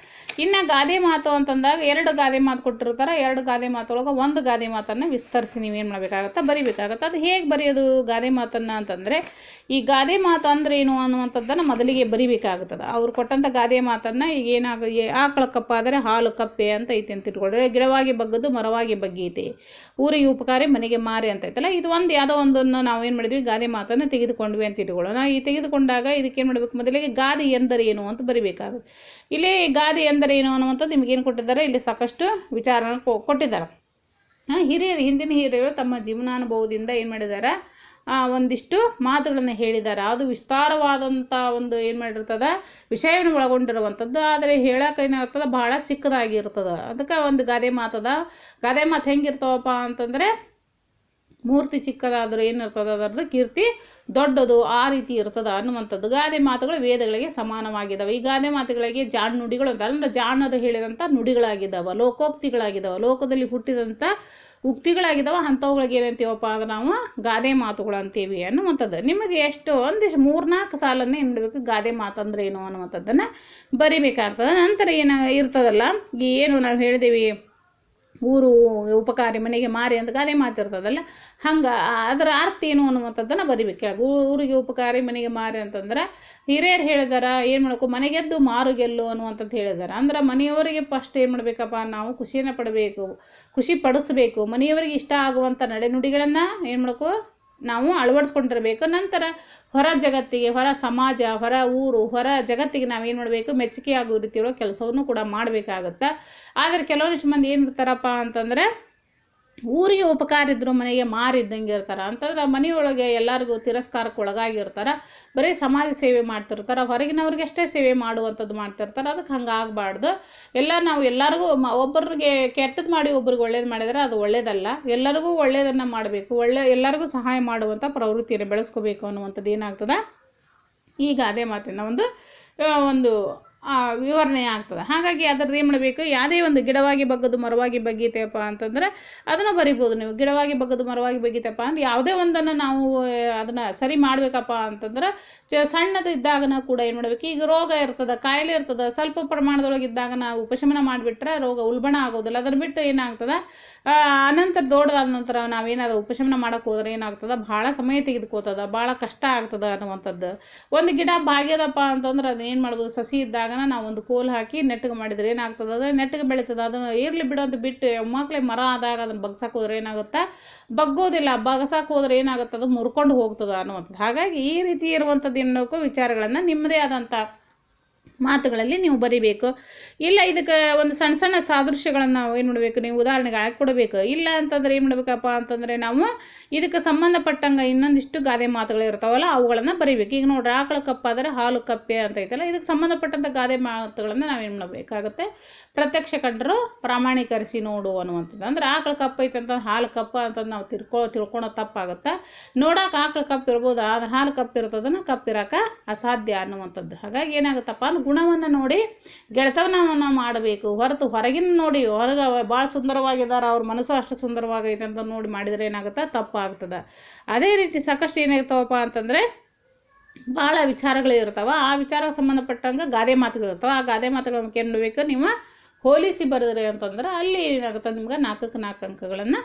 ಇನ್ನು ಗಾದೆ ಮಾತು ಅಂತಂದಾಗ ಎರಡು ಗಾದೆ ಮಾತು ಕೊಟ್ಟಿರ್ತಾರೆ, ಎರಡು ಗಾದೆ ಮಾತೊಳಗೆ ಒಂದು ಗಾದೆ ಮಾತನ್ನು ವಿಸ್ತರಿಸಿ ನೀವೇನು ಮಾಡಬೇಕಾಗತ್ತೆ? ಬರಿಬೇಕಾಗತ್ತೆ? ಅದು ಹೇಗೆ ಬರೆಯೋದು ಗಾದೆ ಮಾತನ್ನು ಅಂತಂದರೆ, ಈ ಗಾದೆ ಮಾತು ಅಂದ್ರೆ ಏನು ಅನ್ನುವಂಥದ್ದನ್ನು ಮೊದಲಿಗೆ ಬರಿಬೇಕಾಗುತ್ತದೆ. ಅವ್ರು ಕೊಟ್ಟಂಥ ಗಾದೆ ಮಾತನ್ನು ಈಗ ಏನಾಗ ಆಕಳ ಕಪ್ಪ ಆದರೆ ಹಾಲು ಕಪ್ಪೆ ಅಂತ ಐತಿ ಅಂತ ಇಟ್ಕೊಳ್ರಿ. ಗಿಡವಾಗಿ ಬಗ್ಗದು ಮರವಾಗಿ ಬಗ್ಗೈತಿ. ಊರಿಗೆ ಉಪಕಾರಿ ಮನೆಗೆ ಮಾರಿ ಅಂತ ಐತಲ್ಲ, ಇದು ಒಂದು ಯಾವುದೋ ಒಂದನ್ನು ನಾವು ಏನು ಮಾಡಿದ್ವಿ, ಗಾದೆ ಮಾತನ್ನು ತೆಗೆದುಕೊಂಡ್ವಿ ಅಂತ ಇಟ್ಕೊಳ್ಳೋಣ. ಈ ತೆಗೆದುಕೊಂಡಾಗ ಇದಕ್ಕೆ ಏನು ಮಾಡಬೇಕು? ಮೊದಲಿಗೆ ಗಾದೆ ಎಂದರೆ ಏನು ಅಂತ ಬರಿಬೇಕಾಗುತ್ತೆ. ಇಲ್ಲಿ ಗಾದೆ ಎಂದರೆ ಏನು ಅನ್ನುವಂಥದ್ದು ನಿಮಗೇನು ಕೊಟ್ಟಿದ್ದಾರೆ? ಇಲ್ಲಿ ಸಾಕಷ್ಟು ವಿಚಾರ ಕೊಟ್ಟಿದ್ದಾರೆ. ಹಿರಿಯರು, ಹಿಂದಿನ ಹಿರಿಯರು ತಮ್ಮ ಜೀವನಾನುಭವದಿಂದ ಏನು ಮಾಡಿದ್ದಾರೆ? ಒಂದಿಷ್ಟು ಮಾತುಗಳನ್ನು ಹೇಳಿದ್ದಾರೆ. ಅದು ವಿಸ್ತಾರವಾದಂಥ ಒಂದು ಏನು ಮಾಡಿರ್ತದೆ? ವಿಷಯವನ್ನು ಒಳಗೊಂಡಿರುವಂಥದ್ದು. ಆದರೆ ಹೇಳೋಕೆ ಏನಾಗ್ತದೆ ಭಾಳ ಚಿಕ್ಕದಾಗಿರ್ತದೆ. ಅದಕ್ಕೆ ಒಂದು ಗಾದೆ ಮಾತದ. ಗಾದೆ ಮಾತು ಹೆಂಗಿರ್ತಾವಪ್ಪ ಅಂತಂದರೆ ಮೂರ್ತಿ ಚಿಕ್ಕದಾದರೂ ಏನಿರ್ತದೆ ಅದರದ್ದು ಕೀರ್ತಿ ದೊಡ್ಡದು ಆ ರೀತಿ ಇರ್ತದೆ ಅನ್ನುವಂಥದ್ದು. ಗಾದೆ ಮಾತುಗಳು ವೇದಗಳಿಗೆ ಸಮಾನವಾಗಿದ್ದಾವೆ ಈ ಗಾದೆ ಮಾತುಗಳಿಗೆ ಜಾಣ್ ನುಡಿಗಳು ಅಂತ, ಅಂದರೆ ಜಾಣರು ಹೇಳಿದಂಥ ನುಡಿಗಳಾಗಿದ್ದಾವೆ ಲೋಕೋಕ್ತಿಗಳಾಗಿದ್ದಾವೆ ಲೋಕದಲ್ಲಿ ಹುಟ್ಟಿದಂಥ ಉಕ್ತಿಗಳಾಗಿದ್ದಾವೆ ಅಂಥವುಗಳಿಗೆ ಏನಂತೀವಪ್ಪ ಅಂದ್ರೆ ನಾವು ಗಾದೆ ಮಾತುಗಳು ಅಂತೀವಿ ಅನ್ನುವಂಥದ್ದು. ನಿಮಗೆ ಎಷ್ಟು ಒಂದಿಷ್ಟು ಮೂರ್ನಾಲ್ಕು ಸಾಲನ್ನೇ ಏನು ಮಾಡಬೇಕು ಗಾದೆ ಮಾತಂದ್ರೆ ಏನು ಅನ್ನುವಂಥದ್ದನ್ನು ಬರಿಬೇಕಾಗ್ತದೆ. ನಂತರ ಏನು ಇರ್ತದಲ್ಲ ಏನು ನಾವು ಹೇಳಿದೀವಿ ಊರು ಉಪಕಾರಿ ಮನೆಗೆ ಮಾರಿ ಅಂತ ಗಾದೆ ಮಾತಿರ್ತದಲ್ಲ, ಹಂಗೆ ಅದರ ಅರ್ಥ ಏನು ಅನ್ನುವಂಥದ್ದನ್ನು ಬರಿಬೇಕು. ಕೆಳಗೆ ಊರಿಗೆ ಉಪಕಾರಿ ಮನೆಗೆ ಮಾರಿ ಅಂತಂದ್ರೆ ಹಿರಿಯರು ಹೇಳಿದಾರ, ಏನು ಮಾಡಬೇಕು, ಮನೆಗೆದ್ದು ಮಾರು ಗೆಲ್ಲು ಅನ್ನುವಂಥದ್ದು ಹೇಳಿದಾರೆ. ಅಂದ್ರೆ ಮನೆಯವರಿಗೆ ಫಸ್ಟ್ ಏನು ಮಾಡಬೇಕಪ್ಪ, ನಾವು ಖುಷಿಯನ್ನು ಪಡಬೇಕು, ಖುಷಿ ಪಡಿಸ್ಬೇಕು. ಮನೆಯವರಿಗೆ ಇಷ್ಟ ಆಗುವಂಥ ನಡೆನುಡಿಗಳನ್ನು ಏನು ಮಾಡಬೇಕು ನಾವು ಅಳವಡಿಸ್ಕೊಂಡಿರಬೇಕು. ನಂತರ ಹೊರ ಜಗತ್ತಿಗೆ, ಹೊರ ಸಮಾಜ, ಹೊರ ಊರು, ಹೊರ ಜಗತ್ತಿಗೆ ನಾವೇನು ಮಾಡಬೇಕು? ಮೆಚ್ಚುಗೆ ಆಗೋ ರೀತಿಯೊಳಗೆ ಕೆಲಸವನ್ನು ಕೂಡ ಮಾಡಬೇಕಾಗತ್ತೆ? ಆದರೆ ಕೆಲವೊಂದಿಷ್ಟು ಮಂದಿ ಏನು ಇರ್ತಾರಪ್ಪ ಅಂತಂದರೆ ಊರಿಗೆ ಉಪಕಾರ ಇದ್ರು ಮನೆಗೆ ಮಾರಿದ್ದಂಗೆ ಇರ್ತಾರೆ. ಅಂತಂದ್ರೆ ಮನೆಯೊಳಗೆ ಎಲ್ಲರಿಗೂ ತಿರಸ್ಕಾರಕ್ಕೆ ಒಳಗಾಗಿರ್ತಾರೆ. ಬರೀ ಸಮಾಜ ಸೇವೆ ಮಾಡ್ತಿರ್ತಾರೆ. ಹೊರಗಿನವ್ರಿಗೆ ಅಷ್ಟೇ ಸೇವೆ ಮಾಡುವಂಥದ್ದು ಮಾಡ್ತಿರ್ತಾರೆ. ಅದಕ್ಕೆ ಹಂಗೆ ಆಗಬಾರ್ದು. ಎಲ್ಲ ನಾವು ಎಲ್ಲರಿಗೂ ಒಬ್ಬರಿಗೆ ಕೆಟ್ಟದ್ದು ಮಾಡಿ ಒಬ್ರಿಗೆ ಒಳ್ಳೇದು ಮಾಡಿದರೆ ಅದು ಒಳ್ಳೇದಲ್ಲ. ಎಲ್ಲರಿಗೂ ಒಳ್ಳೆಯದನ್ನು ಮಾಡಬೇಕು. ಒಳ್ಳೆ, ಎಲ್ಲರಿಗೂ ಸಹಾಯ ಮಾಡುವಂಥ ಪ್ರವೃತ್ತಿಯನ್ನು ಬೆಳೆಸ್ಕೋಬೇಕು ಅನ್ನುವಂಥದ್ದು ಏನಾಗ್ತದೆ? ಈಗ ಅದೇ ಮಾತಿನ ಒಂದು ಒಂದು ವಿವರಣೆ ಆಗ್ತದೆ. ಹಾಗಾಗಿ ಅದ್ರದ್ದು ಏನು ಮಾಡಬೇಕು? ಯಾವುದೇ ಒಂದು ಗಿಡವಾಗಿ ಬಗ್ಗದು ಮರವಾಗಿ ಬಗ್ಗೀತೇವಪ್ಪ ಅಂತಂದ್ರೆ ಅದನ್ನು ಬರಿಬೋದು ನೀವು. ಗಿಡವಾಗಿ ಬಗ್ಗದು ಮರವಾಗಿ ಬಗ್ಗೀತಪ್ಪ ಅಂದ್ರೆ ಯಾವುದೇ ಒಂದನ್ನು ನಾವು ಅದನ್ನು ಸರಿ ಮಾಡಬೇಕಪ್ಪ ಅಂತಂದ್ರೆ ಚ, ಸಣ್ಣದು ಇದ್ದಾಗನ ಕೂಡ ಏನು ಮಾಡಬೇಕು? ಈಗ ರೋಗ ಇರ್ತದೆ, ಕಾಯಿಲೆ ಇರ್ತದೆ, ಸ್ವಲ್ಪ ಪ್ರಮಾಣದೊಳಗೆ ಇದ್ದಾಗ ನಾವು ಉಪಶಮನ ಮಾಡಿಬಿಟ್ರೆ ರೋಗ ಉಲ್ಬಣ ಆಗೋದಿಲ್ಲ. ಅದನ್ನು ಬಿಟ್ಟು ಏನಾಗ್ತದೆ? ಅನಂತರ ದೊಡ್ಡದಾದ ನಂತರ ನಾವೇನಾದರೂ ಉಪಶಮನ ಮಾಡೋಕೆ ಹೋದ್ರೆ ಏನಾಗ್ತದೆ? ಭಾಳ ಸಮಯ ತೆಗೆದುಕೋತದ, ಭಾಳ ಕಷ್ಟ ಆಗ್ತದೆ ಅನ್ನುವಂಥದ್ದು. ಒಂದು ಗಿಡ ಬಾಗ್ಯದಪ್ಪ ಅಂತಂದ್ರೆ ಅದು ಏನು ಮಾಡ್ಬೋದು? ಸಸಿ ನಾವು ಒಂದು ಕೋಲ್ ಹಾಕಿ ನೆಟ್ಟಗೆ ಮಾಡಿದ್ರೆ ಏನಾಗ್ತದೆ ಅದು ನೆಟ್ಟಗೆ ಬೆಳೀತದೆ. ಅದನ್ನು ಇರಲಿ ಬಿಡು ಅಂತ ಬಿಟ್ಟು ಮಕ್ಕಳಿಗೆ ಮರ ಆದಾಗ ಅದನ್ನು ಬಗ್ಸಕ್ಕೆ ಹೋದ್ರೆ ಏನಾಗುತ್ತೆ? ಬಗ್ಗೋದಿಲ್ಲ ಬಗ್ಸಕ್ಕೆ ಹೋದ್ರೆ ಏನಾಗುತ್ತೆ? ಅದು ಮುರ್ಕೊಂಡು ಹೋಗ್ತದೆ ಅನ್ನುವಂಥದ್ದು. ಹಾಗಾಗಿ ಈ ರೀತಿ ಇರುವಂಥದ್ದು ಏನು ವಿಚಾರಗಳನ್ನು ನಿಮ್ಮದೇ ಆದಂಥ ಮಾತುಗಳಲ್ಲಿ ನೀವು ಬರಿಬೇಕು. ಇಲ್ಲ, ಇದಕ್ಕೆ ಒಂದು ಸಣ್ಣ ಸಣ್ಣ ಸಾದೃಶ್ಯಗಳನ್ನು ನಾವು ಏನು ಮಾಡಬೇಕು? ನೀವು ಉದಾಹರಣೆಗೆ ಹಾಕಿ ಕೊಡಬೇಕು. ಇಲ್ಲ ಅಂತಂದ್ರೆ ಏನು ಮಾಡಬೇಕಪ್ಪ ಅಂತಂದರೆ ನಾವು ಇದಕ್ಕೆ ಸಂಬಂಧಪಟ್ಟಂಗೆ ಇನ್ನೊಂದಿಷ್ಟು ಗಾದೆ ಮಾತುಗಳು ಇರ್ತಾವಲ್ಲ, ಅವುಗಳನ್ನು ಬರಿಬೇಕು. ಈಗ ನೋಡ್ರಿ, ಆಕಳ ಕಪ್ಪಾದರೆ ಹಾಲು ಕಪ್ಪೆ ಅಂತ ಐತಲ್ಲ, ಇದಕ್ಕೆ ಸಂಬಂಧಪಟ್ಟಂಥ ಗಾದೆ ಮಾತುಗಳನ್ನು ನಾವೇನು ಮಾಡಬೇಕಾಗತ್ತೆ? ಪ್ರತ್ಯಕ್ಷ ಕಂಡರು ಪ್ರಾಮಾಣೀಕರಿಸಿ ನೋಡು ಅನ್ನುವಂಥದ್ದು. ಅಂದ್ರೆ ಆಕಳ ಕಪ್ಪು ಐತಂತ ಹಾಲು ಕಪ್ಪ ಅಂತಂದು ನಾವು ತಿಳ್ಕೊ ತಿಳ್ಕೊಳೋ ತಪ್ಪಾಗುತ್ತೆ? ನೋಡೋಕೆ ಆಕಳ ಕಪ್ಪು ಇರ್ಬೋದು? ಆದ್ರೆ ಹಾಲು ಕಪ್ಪು ಇರ್ತದನ್ನ ಕಪ್ಪಿರೋಕೆ ಅಸಾಧ್ಯ ಅನ್ನುವಂಥದ್ದು. ಹಾಗಾಗಿ ಏನಾಗುತ್ತಪ್ಪ ಅಂದ್ರೆ ಗುಣವನ್ನು ನೋಡಿ ಗೆಳೆತನವನ್ನು ಮಾಡಬೇಕು. ಹೊರತು ಹೊರಗಿನ ನೋಡಿ ಹೊರಗೆ ಭಾಳ ಸುಂದರವಾಗಿದ್ದಾರೆ, ಅವ್ರ ಮನಸ್ಸು ಅಷ್ಟು ಸುಂದರವಾಗೈತೆ ಅಂತ ನೋಡಿ ಮಾಡಿದರೆ ಏನಾಗುತ್ತೆ? ತಪ್ಪಾಗ್ತದೆ. ಅದೇ ರೀತಿ ಸಾಕಷ್ಟು ಏನಾಗ್ತಾವಪ್ಪ ಅಂತಂದರೆ ಭಾಳ ವಿಚಾರಗಳು ಇರ್ತಾವೆ. ಆ ವಿಚಾರಕ್ಕೆ ಸಂಬಂಧಪಟ್ಟಂಗೆ ಗಾದೆ ಮಾತುಗಳು ಇರ್ತಾವೆ. ಆ ಗಾದೆ ಮಾತುಗಳನ್ನು ಕೇಳಬೇಕು ನೀವು ಹೋಲಿಸಿ ಬರೆದ್ರೆ ಅಂತಂದ್ರೆ ಅಲ್ಲಿ ಏನಾಗುತ್ತೆ ನಿಮ್ಗೆ ನಾಲ್ಕಕ್ಕೆ ನಾಲ್ಕು ಅಂಕಗಳನ್ನು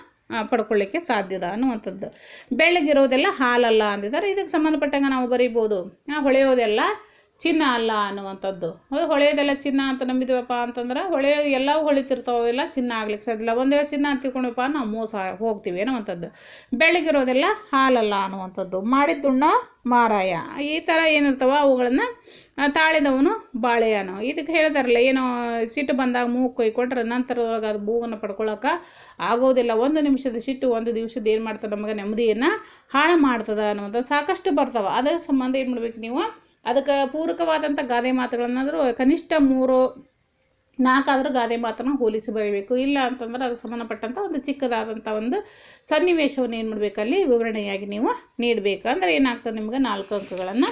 ಪಡ್ಕೊಳ್ಳಿಕ್ಕೆ ಸಾಧ್ಯದ ಅನ್ನುವಂಥದ್ದು. ಬೆಳ್ಳಗಿರೋದೆಲ್ಲ ಹಾಲಲ್ಲ ಅಂದಿದ್ದಾರೆ. ಇದಕ್ಕೆ ಸಂಬಂಧಪಟ್ಟಂಗೆ ನಾವು ಬರೀಬೋದು. ಹೊಳೆಯೋದೆಲ್ಲ ಚಿನ್ನ ಅಲ್ಲ ಅನ್ನುವಂಥದ್ದು. ಹೊಳೆಯದೆಲ್ಲ ಚಿನ್ನ ಅಂತ ನಂಬಿದ್ವಪ್ಪ ಅಂತಂದ್ರೆ ಹೊಳೆ ಎಲ್ಲವೂ ಹೊಳಿತಿರ್ತಾವೆಲ್ಲ ಚಿನ್ನ ಆಗ್ಲಿಕ್ಕೆ ಸಾಧ್ಯ ಇಲ್ಲ. ಒಂದೇ ಚಿನ್ನ ಅಂತ ತಿಳ್ಕೊಂಡಪ್ಪ ನಾವು ಮೋಸ ಹೋಗ್ತೀವಿ ಅನ್ನುವಂಥದ್ದು. ಬೆಳಗಿರೋದೆಲ್ಲ ಹಾಲಲ್ಲ ಅನ್ನುವಂಥದ್ದು. ಮಾಡಿದ್ದುಣ್ಣ ಮಾರಾಯ. ಈ ಥರ ಏನಿರ್ತಾವ ಅವುಗಳನ್ನು ತಾಳಿದವನು ಬಾಳೆಯನು ಇದಕ್ಕೆ ಹೇಳಿದಾರಲ್ಲ ಏನೋ ಸಿಟ್ಟು ಬಂದಾಗ ಮೂಗು ಕೊಟ್ಟರೆ ನಂತರದೊಳಗೆ ಅದು ಮೂಗನ್ನು ಪಡ್ಕೊಳ್ಳೋಕೆ ಆಗೋದಿಲ್ಲ. ಒಂದು ನಿಮಿಷದ ಸಿಟ್ಟು, ಒಂದು ದಿವಸದ ಏನು ಮಾಡ್ತದೆ ನಮಗೆ ನೆಮ್ಮದಿಯನ್ನು ಹಾಳು ಮಾಡ್ತದೆ ಅನ್ನುವಂಥ ಸಾಕಷ್ಟು ಬರ್ತಾವೆ. ಅದರ ಸಂಬಂಧ ಏನು ಮಾಡ್ಬೇಕು ನೀವು? ಅದಕ್ಕೆ ಪೂರಕವಾದಂಥ ಗಾದೆ ಮಾತುಗಳನ್ನಾದರೂ ಕನಿಷ್ಠ ಮೂರು, ನಾಲ್ಕಾದರೂ ಗಾದೆ ಮಾತನ್ನು ಹೋಲಿಸಿ ಬರೀಬೇಕು. ಇಲ್ಲ ಅಂತಂದ್ರೆ ಅದಕ್ಕೆ ಸಂಬಂಧಪಟ್ಟಂಥ ಒಂದು ಚಿಕ್ಕದಾದಂಥ ಒಂದು ಸನ್ನಿವೇಶವನ್ನು ಏನು ಮಾಡಬೇಕು? ಅಲ್ಲಿ ವಿವರಣೆಯಾಗಿ ನೀವು ನೀಡಬೇಕು. ಅಂದರೆ ಏನಾಗ್ತದೆ ನಿಮ್ಗೆ? ನಾಲ್ಕು ಅಂಕಗಳನ್ನು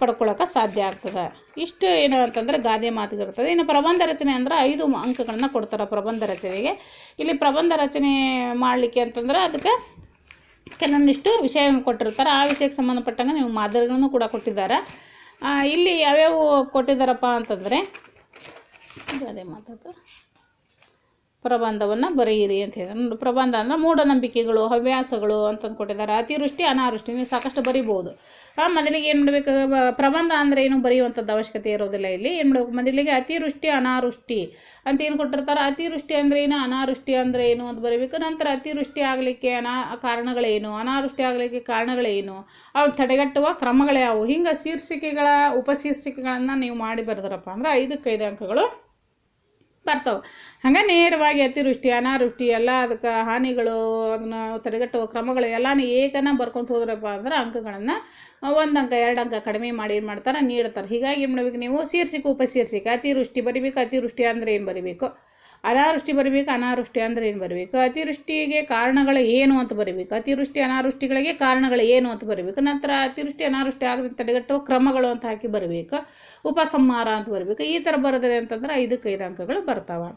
ಪಡ್ಕೊಳ್ಳೋಕೆ ಸಾಧ್ಯ ಆಗ್ತದೆ. ಇಷ್ಟು ಏನು ಅಂತಂದ್ರೆ ಗಾದೆ ಮಾತುಗಳಿರ್ತದೆ. ಇನ್ನು ಪ್ರಬಂಧ ರಚನೆ ಅಂದ್ರೆ ಐದು ಅಂಕಗಳನ್ನು ಕೊಡ್ತಾರೆ ಪ್ರಬಂಧ ರಚನೆಗೆ. ಇಲ್ಲಿ ಪ್ರಬಂಧ ರಚನೆ ಮಾಡಲಿಕ್ಕೆ ಅಂತಂದ್ರೆ ಅದಕ್ಕೆ ಕೆಲವೊಂದಿಷ್ಟು ವಿಷಯಗಳನ್ನು ಕೊಟ್ಟಿರ್ತಾರೆ. ಆ ವಿಷಯಕ್ಕೆ ಸಂಬಂಧಪಟ್ಟಂಗೆ ನೀವು ಮಾದರಿಗಳನ್ನು ಕೂಡ ಕೊಟ್ಟಿದ್ದಾರೆ. ಇಲ್ಲಿ ಯಾವ್ಯಾವ ಕೊಟ್ಟಿದ್ದಾರಪ್ಪ ಅಂತಂದರೆ ಅದೇ ಮಾತಾಡ್ತ. ಪ್ರಬಂಧವನ್ನು ಬರೆಯಿರಿ ಅಂತ ಹೇಳಿ. ನೋಡಿ, ಪ್ರಬಂಧ ಅಂದರೆ ಮೂಢನಂಬಿಕೆಗಳು, ಹವ್ಯಾಸಗಳು ಅಂತಂದು ಕೊಟ್ಟಿದ್ದಾರೆ ಅತಿವೃಷ್ಟಿ, ಅನಾವೃಷ್ಟಿ ನೀವು ಸಾಕಷ್ಟು ಬರಿಬೋದು ಮೊದಲಿಗೆ ಏನು ಮಾಡಬೇಕು? ಪ್ರಬಂಧ ಅಂದರೆ ಏನು ಬರೆಯುವಂಥದ್ದು ಅವಶ್ಯಕತೆ ಇರೋದಿಲ್ಲ ಇಲ್ಲಿ. ಏನು ಮಾಡಬೇಕು? ಮೊದಲಿಗೆ ಅತಿವೃಷ್ಟಿ, ಅನಾವೃಷ್ಟಿ ಅಂತ ಏನು ಕೊಟ್ಟಿರ್ತಾರೆ? ಅತಿವೃಷ್ಟಿ ಅಂದರೆ ಏನು? ಅನಾವೃಷ್ಟಿ ಅಂದರೆ ಏನು ಅಂತ ಬರೀಬೇಕು. ನಂತರ ಅತಿವೃಷ್ಟಿ ಆಗಲಿಕ್ಕೆ ಅನಾ, ಕಾರಣಗಳೇನು? ಅನಾವೃಷ್ಟಿ ಆಗಲಿಕ್ಕೆ ಕಾರಣಗಳೇನು? ಅವು ತಡೆಗಟ್ಟುವ ಕ್ರಮಗಳ್ಯಾವು ಹಿಂಗೆ ಶೀರ್ಷಿಕೆಗಳ, ಉಪಶೀರ್ಷಿಕೆಗಳನ್ನು ನೀವು ಮಾಡಿ ಬರೆದ್ರಪ್ಪ ಅಂದ್ರೆ ಐದಕ್ಕೆ ಐದು ಅಂಕಗಳು ಬರ್ತಾವೆ. ಹಂಗೆ ನೇರವಾಗಿ ಅತಿವೃಷ್ಟಿ, ಅನಾವೃಷ್ಟಿ, ಎಲ್ಲ ಅದಕ್ಕೆ ಹಾನಿಗಳು, ಅದನ್ನ ತಡೆಗಟ್ಟುವ ಕ್ರಮಗಳು ಎಲ್ಲನೂ ಏಕನ ಬರ್ಕೊಂಡು ಹೋದ್ರಪ್ಪ ಅಂದ್ರೆ ಅಂಕಗಳನ್ನು ಒಂದು ಅಂಕ, ಎರಡು ಅಂಕ ಕಡಿಮೆ ಮಾಡಿ ಏನು ಮಾಡ್ತಾರೆ, ನೀಡ್ತಾರೆ. ಹೀಗಾಗಿ ಏನು ಮಾಡ್ಬೇಕು ನೀವು ಶೀರ್ಷಿಕೆ, ಉಪಶೀರ್ಷಿಕೆ, ಅತಿವೃಷ್ಟಿ ಬರಿಬೇಕು, ಅತಿವೃಷ್ಟಿ ಅಂದರೆ ಏನು ಬರಿಬೇಕು? ಅನಾವೃಷ್ಟಿ ಬರಬೇಕು, ಅನಾವೃಷ್ಟಿ ಅಂದರೆ ಏನು ಬರಬೇಕು? ಅತಿವೃಷ್ಟಿಗೆ ಕಾರಣಗಳು ಏನು ಅಂತ ಬರಬೇಕು? ಅತಿವೃಷ್ಟಿ, ಅನಾವೃಷ್ಟಿಗಳಿಗೆ ಕಾರಣಗಳು ಏನು ಅಂತ ಬರಬೇಕು? ನಂತರ ಅತಿವೃಷ್ಟಿ, ಅನಾವೃಷ್ಟಿ ಆಗದೆ ತಡೆಗಟ್ಟುವ ಕ್ರಮಗಳು ಅಂತ ಹಾಕಿ ಬರಬೇಕು. ಉಪಸಂಹಾರ ಅಂತ ಬರಬೇಕು. ಈ ಥರ ಬರೆದ್ರೆ ಅಂತಂದ್ರೆ ಐದಕ್ಕೆ ಐದು ಅಂಕಗಳು ಬರ್ತಾವೆ.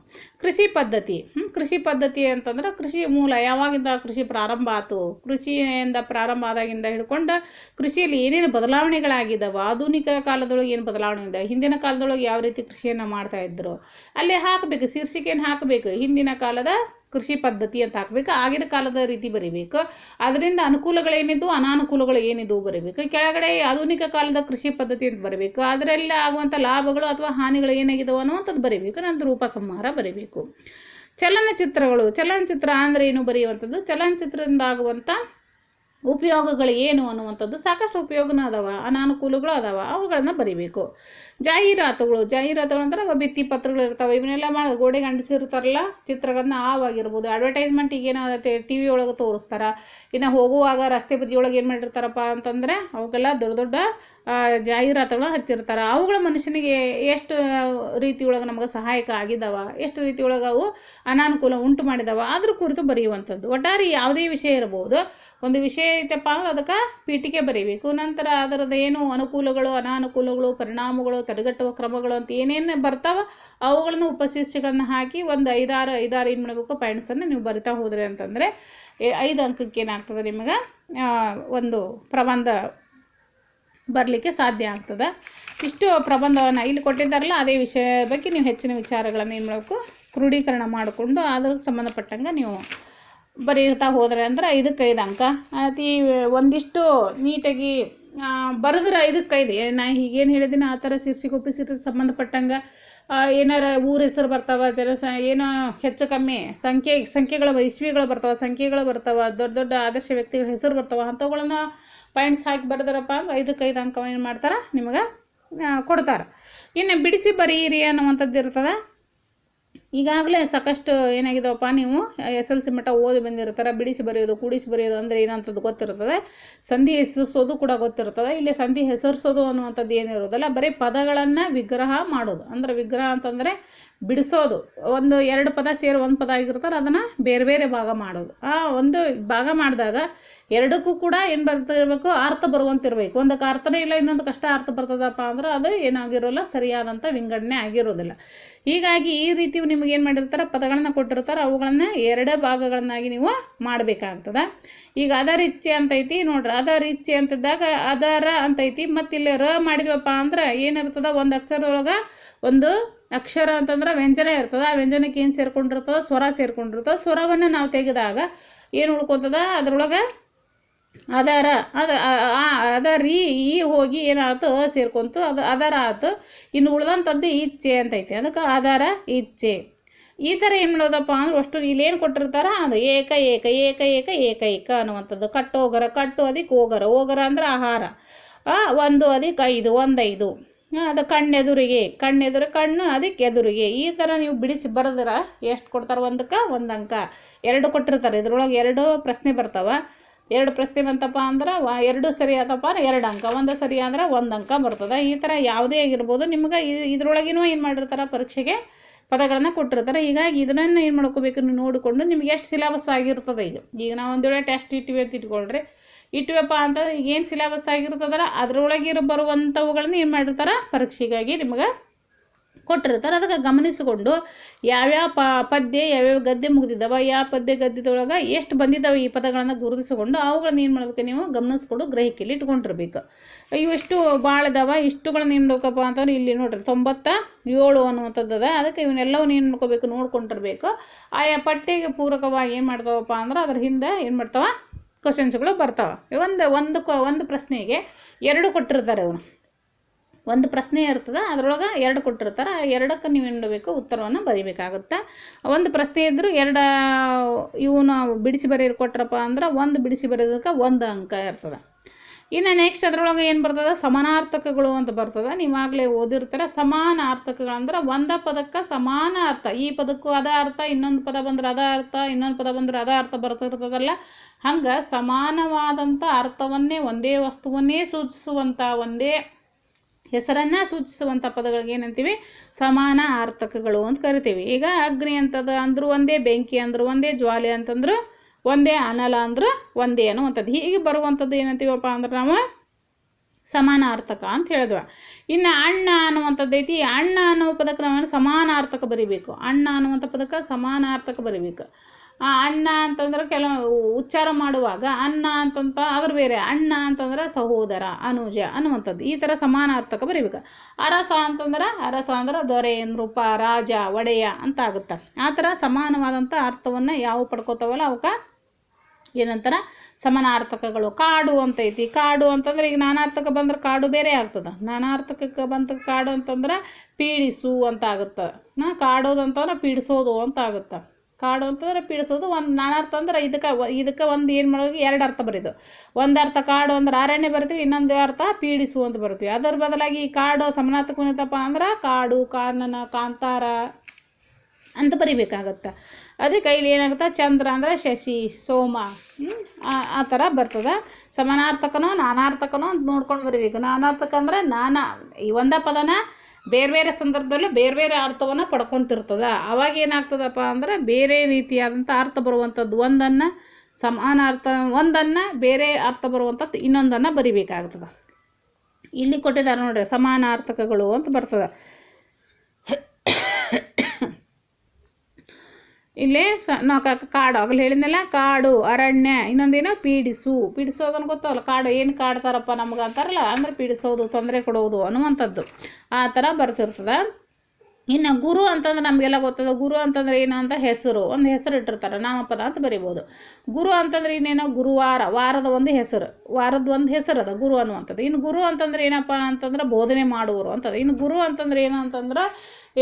ಕೃಷಿ ಪದ್ಧತಿ. ಕೃಷಿ ಪದ್ಧತಿ ಅಂತಂದ್ರೆ ಕೃಷಿ ಮೂಲ. ಯಾವಾಗಿಂದ ಕೃಷಿ ಪ್ರಾರಂಭ ಆಯಿತು ಕೃಷಿಯಿಂದ ಪ್ರಾರಂಭ ಆದಾಗಿಂದ ಹಿಡ್ಕೊಂಡು ಕೃಷಿಯಲ್ಲಿ ಏನೇನು ಬದಲಾವಣೆಗಳಾಗಿದ್ದಾವೆ ಆಧುನಿಕ ಕಾಲದೊಳಗೆ ಏನು ಬದಲಾವಣೆ ಇದೆ ಹಿಂದಿನ ಕಾಲದೊಳಗೆ ಯಾವ ರೀತಿ ಕೃಷಿಯನ್ನು ಮಾಡ್ತಾ ಇದ್ರು? ಹಾಕ್ಬೇಕು. ಹಾಕಬೇಕು ಶೀರ್ಷಿಕೆಯನ್ನು ಹಾಕಬೇಕು? ಹಿಂದಿನ ಕಾಲದ ಕೃಷಿ ಪದ್ಧತಿ ಅಂತ ಹಾಕಬೇಕು. ಆಗಿನ ಕಾಲದ ರೀತಿ ಬರೀಬೇಕು. ಅದರಿಂದ ಅನುಕೂಲಗಳೇನಿದ್ದು ಅನಾನುಕೂಲಗಳು ಏನಿದ್ದು ಬರೀಬೇಕು. ಕೆಳಗಡೆ ಆಧುನಿಕ ಕಾಲದ ಕೃಷಿ ಪದ್ಧತಿ ಅಂತ ಬರಬೇಕು. ಅದರಲ್ಲಿ ಆಗುವಂಥ ಲಾಭಗಳು ಅಥವಾ ಹಾನಿಗಳು ಏನಾಗಿದ್ದಾವೆ ಅನ್ನುವಂಥದ್ದು ಬರೀಬೇಕು. ನಂತರ ಉಪಸಂಹಾರ ಬರೀಬೇಕು. ಚಲನಚಿತ್ರಗಳು, ಚಲನಚಿತ್ರ ಅಂದರೆ ಏನು ಬರೆಯುವಂಥದ್ದು? ಚಲನಚಿತ್ರದಿಂದ ಆಗುವಂಥ ಉಪಯೋಗಗಳು ಏನು ಅನ್ನುವಂಥದ್ದು ಸಾಕಷ್ಟು ಉಪಯೋಗನೂ ಅದಾವ, ಅನಾನುಕೂಲಗಳು ಅದಾವ, ಅವುಗಳನ್ನು ಬರಿಬೇಕು. ಜಾಹೀರಾತುಗಳು ಜಾಹೀರಾತುಗಳು ಅಂದ್ರೆ ಭಿತ್ತಿ ಪತ್ರಗಳು ಇರ್ತಾವೆ, ಇವನ್ನೆಲ್ಲ ಮಾಡಿ ಗೋಡೆಗೆ ಅಂಟಿಸಿರ್ತಾರಲ್ಲ ಚಿತ್ರಗಳನ್ನ ಆವಾಗಿರ್ಬೋದು ಅಡ್ವರ್ಟೈಸ್ಮೆಂಟಿಗೆ ಏನೋ ಟಿ ವಿ ಒಳಗೆ ತೋರಿಸ್ತಾರ, ಇನ್ನು ಹೋಗುವಾಗ ರಸ್ತೆ ಬದಿಯೊಳಗೆ ಏನು ಮಾಡಿರ್ತಾರಪ್ಪ ಅಂತಂದರೆ, ಅವಕ್ಕೆಲ್ಲ ದೊಡ್ಡ ದೊಡ್ಡ ಜಾಹೀರಾತುಗಳನ್ನ ಹಚ್ಚಿರ್ತಾರೆ ಅವುಗಳ ಮನುಷ್ಯನಿಗೆ ಎಷ್ಟು ರೀತಿ ಒಳಗೆ ನಮಗೆ ಸಹಾಯಕ ಆಗಿದ್ದಾವ ಎಷ್ಟು ರೀತಿ ಒಳಗೆ ಅವು ಅನಾನುಕೂಲ ಉಂಟು ಮಾಡಿದಾವ? ಅದ್ರ ಕುರಿತು ಬರೆಯುವಂಥದ್ದು. ಒಟ್ಟಾರೆ ಯಾವುದೇ ವಿಷಯ ಇರಬಹುದು ಒಂದು ವಿಷಯ ಐತಪ್ಪ ಅಂದ್ರೆ ಅದಕ್ಕೆ ಪೀಠಿಕೆ ಬರೀಬೇಕು. ನಂತರ ಅದರದ್ದು ಏನು ಅನುಕೂಲಗಳು, ಅನಾನುಕೂಲಗಳು, ಪರಿಣಾಮಗಳು, ತಡೆಗಟ್ಟುವ ಕ್ರಮಗಳು ಅಂತ ಏನೇನು ಬರ್ತಾವ, ಅವುಗಳನ್ನು ಉಪಶೀರ್ಷಿಗಳನ್ನ ಹಾಕಿ ಒಂದು ಐದಾರು ಐದಾರು ಏನು ಮಾಡಬೇಕು? ಪಾಯಿಂಟ್ಸನ್ನು ನೀವು ಬರಿತಾ ಹೋದ್ರಿ ಅಂತಂದರೆ ಐದು ಅಂಕಕ್ಕೆ ಏನಾಗ್ತದೆ ನಿಮಗೆ? ಒಂದು ಪ್ರಬಂಧ ಬರಲಿಕ್ಕೆ ಸಾಧ್ಯ ಆಗ್ತದೆ. ಇಷ್ಟು ಪ್ರಬಂಧವನ್ನು ಇಲ್ಲಿ ಕೊಟ್ಟಿದ್ದಾರಲ್ಲ, ಅದೇ ವಿಷಯ ಬಗ್ಗೆ ನೀವು ಹೆಚ್ಚಿನ ವಿಚಾರಗಳನ್ನು ಏನು ಮಾಡಬೇಕು ಕ್ರೋಢೀಕರಣ ಮಾಡಿಕೊಂಡು ಅದಕ್ಕೆ ಸಂಬಂಧಪಟ್ಟಂಗೆ ನೀವು ಬರೀತಾ ಹೋದರೆ ಅಂದ್ರೆ ಇದಕ್ಕೆ ಐದು ಅಂಕ. ಅತಿ ಒಂದಿಷ್ಟು ನೀಟಾಗಿ ಬರೆದ್ರೆ ಇದಕ್ಕೆ ಐದು ನಾ ಈಗೇನು ಹೇಳಿದ್ದೀನಿ ಆ ಥರ ಶೀರ್ಷಿಕೆ ಉಪಶೀರ್ಷಿಕೆ ಸಂಬಂಧಪಟ್ಟಂಗೆ ಏನಾರ ಊರ ಹೆಸರು ಬರ್ತಾವೆ ಜನಸ ಏನೋ ಹೆಚ್ಚು ಕಮ್ಮಿ ಸಂಖ್ಯೆ, ಸಂಖ್ಯೆಗಳು, ಇಸ್ವಿಗಳು ಬರ್ತಾವೆ, ಸಂಖ್ಯೆಗಳು ಬರ್ತಾವೆ, ದೊಡ್ಡ ದೊಡ್ಡ ಆದರ್ಶ ವ್ಯಕ್ತಿಗಳ ಹೆಸರು ಬರ್ತಾವೆ, ಅಂಥವುಗಳನ್ನ ಪಾಯಿಂಟ್ಸ್ ಹಾಕಿ ಬರೆದ್ರಪ್ಪ ಅಂದ್ರೆ ಐದಕ್ಕೆ ಐದು ಅಂಕ ಏನು ಮಾಡ್ತಾರೆ? ನಿಮಗೆ ಕೊಡ್ತಾರೆ. ಇನ್ನು ಬಿಡಿಸಿ ಬರೀರಿ ಅನ್ನುವಂಥದ್ದು ಇರ್ತದೆ. ಈಗಾಗಲೇ ಸಾಕಷ್ಟು ಏನಾಗಿದೆಪ್ಪ ನೀವು, ಎಸ್ ಎಲ್ ಸಿ ಮಟ್ಟ ಓದಿ ಬಂದಿರ್ತಾರೆ, ಬಿಡಿಸಿ ಬರೆಯೋದು, ಕೂಡಿಸಿ ಬರೆಯೋದು ಅಂದರೆ ಏನಂತದ್ದು ಗೊತ್ತಿರ್ತದೆ. ಸಂಧಿ ಹೆಸರಿಸೋದು ಕೂಡ ಗೊತ್ತಿರ್ತದೆ. ಇಲ್ಲಿ ಸಂಧಿ ಹೆಸರಿಸೋದು ಅನ್ನುವಂಥದ್ದು ಏನಿರೋದಲ್ಲ ಬರೀ ಪದಗಳನ್ನು ವಿಗ್ರಹ ಮಾಡೋದು. ಅಂದರೆ ವಿಗ್ರಹ ಅಂತಂದರೆ ಬಿಡಿಸೋದು. ಒಂದು ಎರಡು ಪದ ಸೇರಿ ಒಂದು ಪದ ಆಗಿರ್ತಾರೆ, ಅದನ್ನು ಬೇರೆ ಬೇರೆ ಭಾಗ ಮಾಡೋದು. ಆ ಒಂದು ಭಾಗ ಮಾಡಿದಾಗ ಎರಡಕ್ಕೂ ಕೂಡ ಏನು ಬರ್ತಿರಬೇಕು? ಅರ್ಥ ಬರುವಂತಿರಬೇಕು. ಒಂದಕ್ಕೆ ಅರ್ಥನೇ ಇಲ್ಲ, ಇನ್ನೊಂದು ಕಷ್ಟ ಅರ್ಥ ಬರ್ತದಪ್ಪ ಅಂದ್ರೆ ಅದು ಏನಾಗಿರೋಲ್ಲ ಸರಿಯಾದಂಥ ವಿಂಗಡಣೆ ಆಗಿರೋದಿಲ್ಲ. ಹೀಗಾಗಿ ಈ ರೀತಿ ನಿಮಗೆ ಏನು ಮಾಡಿರ್ತಾರೆ? ಪದಗಳನ್ನು ಕೊಟ್ಟಿರ್ತಾರೆ. ಅವುಗಳನ್ನು ಎರಡೇ ಭಾಗಗಳನ್ನಾಗಿ ನೀವು ಮಾಡಬೇಕಾಗ್ತದೆ. ಈಗ ಅದರ ಇಚ್ಛೆ ಅಂತೈತಿ ನೋಡ್ರಿ. ಅದರ ಇಚ್ಛೆ ಅಂತಿದ್ದಾಗ ಅದರ ಅಂತೈತಿ ಮತ್ತು ಇಲ್ಲಿ ರ ಮಾಡಿದ್ವಪ್ಪ ಅಂದ್ರೆ ಏನಿರ್ತದ? ಒಂದು ಅಕ್ಷರದೊಳಗೆ ಒಂದು ಅಕ್ಷರ ಅಂತಂದ್ರೆ ವ್ಯಂಜನ ಇರ್ತದೆ, ಆ ವ್ಯಂಜನಕ್ಕೆ ಏನು ಸೇರ್ಕೊಂಡಿರ್ತದೆ? ಸ್ವರ ಸೇರ್ಕೊಂಡಿರ್ತದೆ. ಸ್ವರವನ್ನು ನಾವು ತೆಗೆದಾಗ ಏನು ಉಳ್ಕೊತದ? ಅದರೊಳಗೆ ಅದರ, ಅದ, ಆ- ರೀ, ಈ, ಹೋಗಿ ಏನಾಯ್ತು ಸೇರ್ಕೊಂತು, ಅದು ಅದರ ಆತು. ಇನ್ನು ಉಳ್ದಂಥದ್ದು ಇಚ್ಛೆ ಅಂತೈತಿ ಅದಕ್ಕೆ ಅದರ ಇಚ್ಛೆ ಈ ಥರ ಏನು ಮಾಡೋದಪ್ಪ ಅಂದ್ರೆ ಅಷ್ಟು ಇಲ್ಲೇನು ಕೊಟ್ಟಿರ್ತಾರ? ಅದು ಏಕ ಏಕ ಏಕ ಏಕ ಏಕ ಅನ್ನುವಂಥದ್ದು. ಕಟ್ಟೋಗರ, ಕಟ್ಟು ಅದಕ್ಕೆ ಹೋಗರ. ಹೋಗರ ಅಂದ್ರೆ ಆಹಾರ. ಒಂದು ಅದಕ್ಕೆ ಐದು, ಒಂದೈದು. ಅದು ಕಣ್ಣೆದುರಿಗೆ, ಕಣ್ಣೆದುರು ಕಣ್ಣು, ಅದಕ್ಕೆ ಎದುರಿಗೆ. ಈ ಥರ ನೀವು ಬಿಡಿಸಿ ಬರೆದ್ರ ಎಷ್ಟು ಕೊಡ್ತಾರೆ ಒಂದಕ್ಕೆ? ಒಂದು ಅಂಕ. ಎರಡು ಕೊಟ್ಟಿರ್ತಾರೆ. ಇದ್ರೊಳಗೆ ಎರಡು ಪ್ರಶ್ನೆ ಬರ್ತಾವೆ. ಎರಡು ಪ್ರಶ್ನೆ ಬಂತಪ್ಪ ಅಂದ್ರೆ ಎರಡು ಸರಿ ಆತಪ್ಪ ಅಂದ್ರೆ ಎರಡು ಅಂಕ. ಒಂದು ಸರಿ ಅಂದ್ರೆ ಒಂದು ಅಂಕ ಬರ್ತದೆ. ಈ ಥರ ಯಾವುದೇ ಆಗಿರ್ಬೋದು ನಿಮ್ಗೆ ಇದ್ರೊಳಗಿನ ಏನು ಮಾಡಿರ್ತಾರೆ? ಪರೀಕ್ಷೆಗೆ ಪದಗಳನ್ನು ಕೊಟ್ಟಿರ್ತಾರೆ. ಹೀಗಾಗಿ ಇದನ್ನು ಏನು ಮಾಡ್ಕೋಬೇಕು? ನೋಡಿಕೊಂಡು ನಿಮ್ಗೆ ಎಷ್ಟು ಸಿಲೆಬಸ್ ಆಗಿರ್ತದೆ ಈಗ. ಈಗ ನಾವು ಒಂದು ವೇಳೆ ಟೆಸ್ಟ್ ಇಟ್ಟಿವಿ ಅಂತ ಇಟ್ಕೊಳ್ರಿ. ಇಟ್ಟಿವಪ್ಪ ಅಂತ ಏನು ಸಿಲೆಬಸ್ ಆಗಿರ್ತದಲ್ಲ, ಅದರೊಳಗಿರೋ ಬರುವಂಥವುಗಳನ್ನ ಏನು ಮಾಡಿರ್ತಾರೆ? ಪರೀಕ್ಷೆಗಾಗಿ ನಿಮಗೆ ಕೊಟ್ಟಿರ್ತಾರೆ. ಅದಕ್ಕೆ ಗಮನಿಸಿಕೊಂಡು ಯಾವ್ಯಾವ ಪ, ಪದ್ಯ, ಯಾವ್ಯಾವ ಗದ್ದೆ ಮುಗಿದಿದ್ದಾವ ಯಾವ ಪದ್ಯ ಗದ್ಯದೊಳಗೆ ಎಷ್ಟು ಬಂದಿದ್ದಾವೆ ಈ ಪದಗಳನ್ನು ಗುರುತಿಸಿಕೊಂಡು ಅವುಗಳನ್ನ ಏನು ಮಾಡಬೇಕು ನೀವು ಗಮನಿಸ್ಕೊಂಡು ಗ್ರಹಿಕೆಯಲ್ಲಿ ಇಟ್ಕೊಂಡಿರ್ಬೇಕು. ಇವೆಷ್ಟು ಭಾಳ ಇದಾವ ಇಷ್ಟುಗಳನ್ನ ಏನು ಮಾಡ್ಬೇಕಪ್ಪ ಅಂತಂದ್ರೆ ಇಲ್ಲಿ ನೋಡ್ರಿ, ತೊಂಬತ್ತ ಏಳು ಅನ್ನುವಂಥದ್ದು ಅದ ಅದಕ್ಕೆ ಇವನ್ನೆಲ್ಲವನ್ನ ಏನು ಮಾಡ್ಕೋಬೇಕು? ನೋಡ್ಕೊಂಡಿರ್ಬೇಕು. ಆಯಾ ಪಟ್ಟಿಗೆ ಪೂರಕವಾಗಿ ಏನು ಮಾಡ್ತಾವಪ್ಪ ಅಂದ್ರೆ ಅದ್ರ ಹಿಂದೆ ಏನು ಮಾಡ್ತಾವ? ಕ್ವಶನ್ಸ್ಗಳು ಬರ್ತಾವೆ. ಒಂದು ಒಂದು ಒಂದು ಪ್ರಶ್ನೆಗೆ ಎರಡು ಕೊಟ್ಟಿರ್ತಾರೆ ಅವರು. ಒಂದು ಪ್ರಶ್ನೆ ಇರ್ತದೆ, ಅದರೊಳಗೆ ಎರಡು ಕೊಟ್ಟಿರ್ತಾರೆ. ಆ ಎರಡಕ್ಕೆ ನೀವು ಏನು ಮಾಡಬೇಕು ಉತ್ತರವನ್ನು ಬರಿಬೇಕಾಗುತ್ತೆ? ಒಂದು ಪ್ರಶ್ನೆ ಇದ್ದರೂ ಎರಡು, ಇವನು ಬಿಡಿಸಿ ಬರೀರು ಕೊಟ್ರಪ್ಪ ಅಂದ್ರೆ ಒಂದು ಬಿಡಿಸಿ ಬರೆಯೋದಕ್ಕೆ ಒಂದು ಅಂಕ ಇರ್ತದೆ. ಇನ್ನು ನೆಕ್ಸ್ಟ್ ಅದರೊಳಗೆ ಏನು ಬರ್ತದೆ? ಸಮಾನಾರ್ಥಕಗಳು ಅಂತ ಬರ್ತದೆ. ನೀವಾಗಲೇ ಸಮಾನ ಸಮಾನಾರ್ಥಕಗಳಂದ್ರೆ ಒಂದ ಪದಕ್ಕೆ ಸಮಾನ ಅರ್ಥ. ಈ ಪದಕ್ಕೂ ಅದ ಅರ್ಥ, ಇನ್ನೊಂದು ಪದ ಬಂದ್ರೆ ಅದ ಅರ್ಥ, ಇನ್ನೊಂದು ಪದ ಬಂದ್ರೆ ಅದ ಅರ್ಥ ಬರ್ತಿರ್ತದಲ್ಲ. ಹಂಗೆ ಸಮಾನವಾದಂಥ ಅರ್ಥವನ್ನೇ, ಒಂದೇ ವಸ್ತುವನ್ನೇ ಸೂಚಿಸುವಂಥ ಒಂದೇ ಹೆಸರನ್ನು ಸೂಚಿಸುವಂಥ ಪದಗಳಿಗೆ ಏನಂತೀವಿ? ಸಮಾನ ಆರ್ಥಕಗಳು ಅಂತ ಕರಿತೀವಿ. ಈಗ ಅಗ್ನಿ ಅಂತದ ಅಂದರೂ ಒಂದೇ, ಬೆಂಕಿ ಅಂದರೂ ಒಂದೇ, ಜ್ವಾಲೆ ಅಂತಂದ್ರು ಒಂದೇ ಅನಲ ಅಂದ್ರೆ ಒಂದೇ ಅನ್ನುವಂಥದ್ದು ಹೀಗೆ ಬರುವಂಥದ್ದು ಏನಂತೀವಪ್ಪ ಅಂದ್ರೆ ನಾವು ಸಮಾನಾರ್ಥಕ ಅಂತ ಹೇಳಿದ್ವ. ಇನ್ನು ಅಣ್ಣ ಅನ್ನುವಂಥದ್ದು ಐತಿ. ಅಣ್ಣ ಅನ್ನೋ ಪದಕ್ಕೆ ನಾವೇನು ಸಮಾನಾರ್ಥಕ ಬರಿಬೇಕು? ಅಣ್ಣ ಅನ್ನುವಂಥ ಪದಕ್ಕೆ ಸಮಾನಾರ್ಥಕ ಬರಿಬೇಕು. ಆ ಅಣ್ಣ ಅಂತಂದ್ರೆ ಕೆಲವು ಉಚ್ಚಾರ ಮಾಡುವಾಗ ಅನ್ನ ಅಂತಂತ ಅದ್ರ ಬೇರೆ. ಅಣ್ಣ ಅಂತಂದ್ರೆ ಸಹೋದರ, ಅನುಜ ಅನ್ನುವಂಥದ್ದು ಈ ಥರ ಸಮಾನಾರ್ಥಕ ಬರಿಬೇಕು. ಅರಸ ಅಂತಂದ್ರೆ ಅರಸ ಅಂದ್ರೆ ದೊರೆ, ನೃಪ, ರಾಜ, ಒಡೆಯ ಅಂತ ಆಗುತ್ತೆ. ಆ ಥರ ಸಮಾನವಾದಂಥ ಅರ್ಥವನ್ನು ಯಾವ ಪಡ್ಕೋತಾವಲ್ಲ ಅವಕ್ಕೆ? ಏನಂತಾರ? ಸಮಾನಾರ್ಥಕಗಳು. ಕಾಡು ಅಂತ ಐತಿ. ಕಾಡು ಅಂತಂದ್ರೆ ಈಗ ನಾನಾರ್ಥಕ ಬಂದ್ರೆ ಕಾಡು ಬೇರೆ ಆಗ್ತದೆ. ನಾನಾರ್ಥಕಕ್ಕೆ ಬಂದ ಕಾಡು ಅಂತಂದ್ರೆ ಪೀಡಿಸು ಅಂತ ಆಗುತ್ತೆ. ನಾ ಕಾಡೋದು ಅಂತಂದ್ರೆ ಪೀಡಿಸೋದು ಅಂತ ಆಗುತ್ತೆ. ಕಾಡು ಅಂತಂದ್ರೆ ಪೀಡಿಸೋದು ಒಂದು ನಾನಾರ್ಥ ಅಂದ್ರೆ ಇದಕ್ಕೆ ಇದಕ್ಕೆ ಒಂದು ಏನು ಮಾಡೋದು? ಎರಡು ಅರ್ಥ ಬರೀದು. ಒಂದು ಅರ್ಥ ಕಾಡು ಅಂದ್ರೆ ಅರಣ್ಯ ಬರ್ತೀವಿ, ಇನ್ನೊಂದು ಅರ್ಥ ಪೀಡಿಸು ಅಂತ ಬರ್ತೀವಿ. ಅದರ ಬದಲಾಗಿ ಈ ಕಾಡು ಸಮನಾರ್ಥಕ ಅಂದ್ರೆ ಕಾಡು, ಕಾನನ, ಕಾಂತಾರ ಅಂತ ಬರಿಬೇಕಾಗತ್ತೆ. ಅದಕ್ಕೆ ಕೈಲಿ ಏನಾಗುತ್ತೆ? ಚಂದ್ರ ಅಂದರೆ ಶಶಿ, ಸೋಮ. ಆ- ಆ ಥರ ಬರ್ತದೆ. ಸಮಾನಾರ್ಥಕನೋ, ನಾನಾರ್ಥಕನೋ ಅಂತ ನೋಡ್ಕೊಂಡು ಬರಬೇಕು. ನಾನಾರ್ಥಕ ಅಂದರೆ ನಾನಾ. ಈ ಒಂದೇ ಪದನ ಬೇರೆ ಬೇರೆ ಸಂದರ್ಭದಲ್ಲಿ ಬೇರೆ ಬೇರೆ ಅರ್ಥವನ್ನು ಪಡ್ಕೊತಿರ್ತದೆ. ಅವಾಗ ಏನಾಗ್ತದಪ್ಪ ಅಂದ್ರೆ ಬೇರೆ ರೀತಿಯಾದಂಥ ಅರ್ಥ ಬರುವಂಥದ್ದು ಒಂದನ್ನು ಸಮಾನಾರ್ಥ, ಒಂದನ್ನು ಬೇರೆ ಅರ್ಥ ಬರುವಂಥದ್ದು ಇನ್ನೊಂದನ್ನು ಬರಿಬೇಕಾಗ್ತದೆ. ಇಲ್ಲಿ ಕೊಟ್ಟಿದ್ದಾರೆ ನೋಡ್ರಿ, ಸಮಾನಾರ್ಥಕಗಳು ಅಂತ ಬರ್ತದೆ. ಇಲ್ಲಿ ಸ ನಾವು ಕಾಡು ಆಗಲಿ ಹೇಳಿದ್ನಲ್ಲ, ಕಾಡು, ಅರಣ್ಯ, ಇನ್ನೊಂದೇನೋ ಪೀಡಿಸು. ಪೀಡಿಸೋದನ್ನು ಗೊತ್ತಲ್ಲ, ಕಾಡು, ಏನು ಕಾಡ್ತಾರಪ್ಪ ನಮ್ಗೆ ಅಂತಾರಲ್ಲ, ಅಂದ್ರೆ ಪೀಡಿಸೋದು, ತೊಂದರೆ ಕೊಡೋದು ಅನ್ನುವಂಥದ್ದು. ಆ ಥರ ಬರ್ತಿರ್ತದೆ. ಇನ್ನು ಗುರು ಅಂತಂದ್ರೆ ನಮಗೆಲ್ಲ ಗೊತ್ತದ, ಗುರು ಅಂತಂದ್ರೆ ಏನು ಅಂತ ಹೆಸರು, ಒಂದು ಹೆಸರು ಇಟ್ಟಿರ್ತಾರೆ, ನಾಮಪದ ಅಂತ ಬರಿಬೋದು. ಗುರು ಅಂತಂದ್ರೆ ಇನ್ನೇನೋ ಗುರುವಾರ, ವಾರದ ಒಂದು ಹೆಸರು, ವಾರದ ಒಂದು ಹೆಸರು ಅದ, ಗುರು ಅನ್ನುವಂಥದ್ದು. ಇನ್ನು ಗುರು ಅಂತಂದ್ರೆ ಏನಪ್ಪ ಅಂತಂದ್ರೆ ಬೋಧನೆ ಮಾಡುವರು ಅಂತದ. ಇನ್ನು ಗುರು ಅಂತಂದ್ರೆ ಏನು ಅಂತಂದ್ರೆ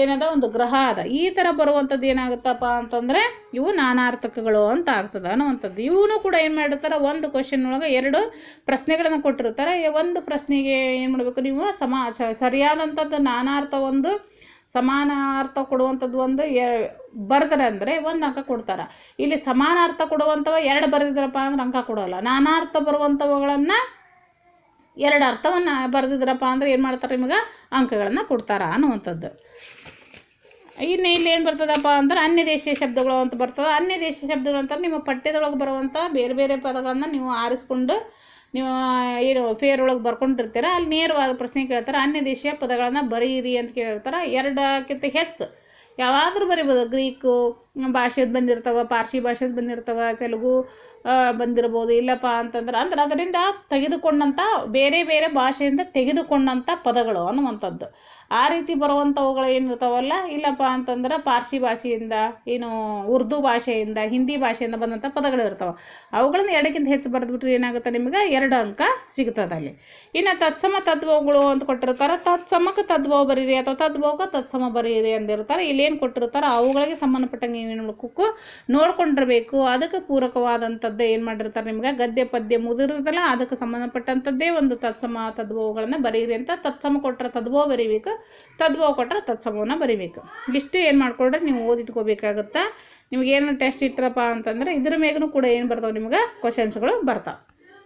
ಏನದ? ಒಂದು ಗ್ರಹ ಅದ. ಈ ಥರ ಬರುವಂಥದ್ದು ಏನಾಗುತ್ತಪ್ಪ ಅಂತಂದರೆ, ಇವು ನಾನಾರ್ಥಕಗಳು ಅಂತ ಆಗ್ತದೆ ಅನ್ನುವಂಥದ್ದು. ಇವನು ಕೂಡ ಏನು ಮಾಡಿರ್ತಾರೆ, ಒಂದು ಕ್ವಶನ್ ಒಳಗೆ ಎರಡು ಪ್ರಶ್ನೆಗಳನ್ನು ಕೊಟ್ಟಿರ್ತಾರೆ. ಒಂದು ಪ್ರಶ್ನೆಗೆ ಏನು ಮಾಡಬೇಕು ನೀವು? ಸಮಾ ಸರಿಯಾದಂಥದ್ದು ನಾನಾರ್ಥ ಒಂದು, ಸಮಾನ ಅರ್ಥ ಕೊಡುವಂಥದ್ದು ಒಂದು ಎ, ಬರೆದ್ರೆ ಅಂದರೆ ಒಂದು ಅಂಕ ಕೊಡ್ತಾರೆ. ಇಲ್ಲಿ ಸಮಾನ ಅರ್ಥ ಕೊಡುವಂಥವ ಎರಡು ಬರೆದಿದ್ರಪ್ಪ ಅಂದ್ರೆ ಅಂಕ ಕೊಡೋಲ್ಲ. ನಾನಾರ್ಥ ಬರುವಂಥವುಗಳನ್ನು ಎರಡು ಅರ್ಥವನ್ನು ಬರೆದಿದ್ರಪ್ಪ ಅಂದ್ರೆ ಏನು ಮಾಡ್ತಾರೆ ನಿಮಗೆ? ಅಂಕಗಳನ್ನು ಕೊಡ್ತಾರ ಅನ್ನುವಂಥದ್ದು. ಇನ್ನು ಇಲ್ಲಿ ಏನು ಬರ್ತದಪ್ಪ ಅಂದ್ರೆ ಅನ್ಯ ದೇಶೀಯ ಶಬ್ದಗಳು ಅಂತ ಬರ್ತದೆ. ಅನ್ಯ ದೇಶೀಯ ಶಬ್ದಗಳು ಅಂತ ನಿಮ್ಮ ಪಠ್ಯದೊಳಗೆ ಬರುವಂಥ ಬೇರೆ ಬೇರೆ ಪದಗಳನ್ನು ನೀವು ಆರಿಸ್ಕೊಂಡು ನೀವು ಏನು ಫೇರ್ ಒಳಗೆ ಬರ್ಕೊಂಡಿರ್ತೀರ. ಅಲ್ಲಿ ನೇರವಾದ ಪ್ರಶ್ನೆ ಕೇಳ್ತಾರೆ, ಅನ್ಯ ದೇಶೀಯ ಪದಗಳನ್ನು ಬರೀರಿ ಅಂತ ಕೇಳಿರ್ತಾರೆ ಎರಡಕ್ಕಿಂತ ಹೆಚ್ಚು ಯಾವಾದರೂ ಬರಿಬೋದು. ಗ್ರೀಕು ಭಾಷೆದು ಬಂದಿರ್ತವೆ, ಪಾರ್ಸಿ ಭಾಷೆದು ಬಂದಿರ್ತವೆ, ತೆಲುಗು ಬಂದಿರ್ಬೋದು, ಇಲ್ಲಪ್ಪ ಅಂತಂದ್ರೆ, ಅಂದ್ರೆ ಅದರಿಂದ ತೆಗೆದುಕೊಂಡಂಥ ಬೇರೆ ಬೇರೆ ಭಾಷೆಯಿಂದ ತೆಗೆದುಕೊಂಡಂಥ ಪದಗಳು ಅನ್ನುವಂಥದ್ದು. ಆ ರೀತಿ ಬರುವಂಥವುಗಳು ಏನಿರ್ತಾವಲ್ಲ, ಇಲ್ಲಪ್ಪ ಅಂತಂದ್ರೆ ಪಾರ್ಸಿ ಭಾಷೆಯಿಂದ, ಏನು, ಉರ್ದು ಭಾಷೆಯಿಂದ, ಹಿಂದಿ ಭಾಷೆಯಿಂದ ಬಂದಂಥ ಪದಗಳು ಇರ್ತಾವೆ. ಅವುಗಳನ್ನು ಎರಡಕ್ಕಿಂತ ಹೆಚ್ಚು ಬರೆದ್ಬಿಟ್ರೆ ಏನಾಗುತ್ತೆ ನಿಮ್ಗೆ? ಎರಡು ಅಂಕ ಸಿಗ್ತದೆ ಅಲ್ಲಿ. ಇನ್ನು ತತ್ಸಮ ತದ್ಭವಗಳು ಅಂತ ಕೊಟ್ಟಿರ್ತಾರೆ ತತ್ಸಮಕ್ಕೆ ತದ್ಭವ ಬರೀರಿ ಅಥವಾ ತದ್ಭವಕ್ಕೆ ತತ್ಸಮ ಬರೀರಿ ಅಂದಿರ್ತಾರೆ. ಇಲ್ಲೇನು ಕೊಟ್ಟಿರ್ತಾರೆ, ಅವುಗಳಿಗೆ ಸಂಬಂಧಪಟ್ಟಂಗೆ ಕುಕ್ಕು ನೋಡ್ಕೊಂಡಿರಬೇಕು. ಅದಕ್ಕೆ ಪೂರಕವಾದಂಥದ್ದು ಏನು ಮಾಡಿರ್ತಾರೆ ನಿಮ್ಗೆ? ಗದ್ಯ, ಪದ್ಯ ಮುಗಿದಿರ್ತಲ್ಲ ಅದಕ್ಕೆ ಸಂಬಂಧಪಟ್ಟಂಥದ್ದೇ ಒಂದು ತತ್ಸಮ, ತದ್ಭವಗಳನ್ನು ಬರೀರಿ ಅಂತ ತತ್ಸಮ ಕೊಟ್ಟರೆ ತದ್ಭವ ಬರೀಬೇಕು. ತದ್ಭವ ಕೊಟ್ಟರೆ ತತ್ಸಮವನ್ನು ಬರೀಬೇಕು. ಇಷ್ಟು ಏನು ಮಾಡಿಕೊಂಡ್ರೆ ನೀವು ಓದಿಟ್ಕೋಬೇಕಾಗುತ್ತೆ. ನಿಮಗೇನು ಟೆಸ್ಟ್ ಇಟ್ಟರಪ್ಪ ಅಂತಂದ್ರೆ ಇದ್ರ ಮೇಗೂ ಕೂಡ ಏನು ಬರ್ತಾವೆ ನಿಮ್ಗೆ? ಕ್ವಶನ್ಸ್ಗಳು ಬರ್ತಾವೆ.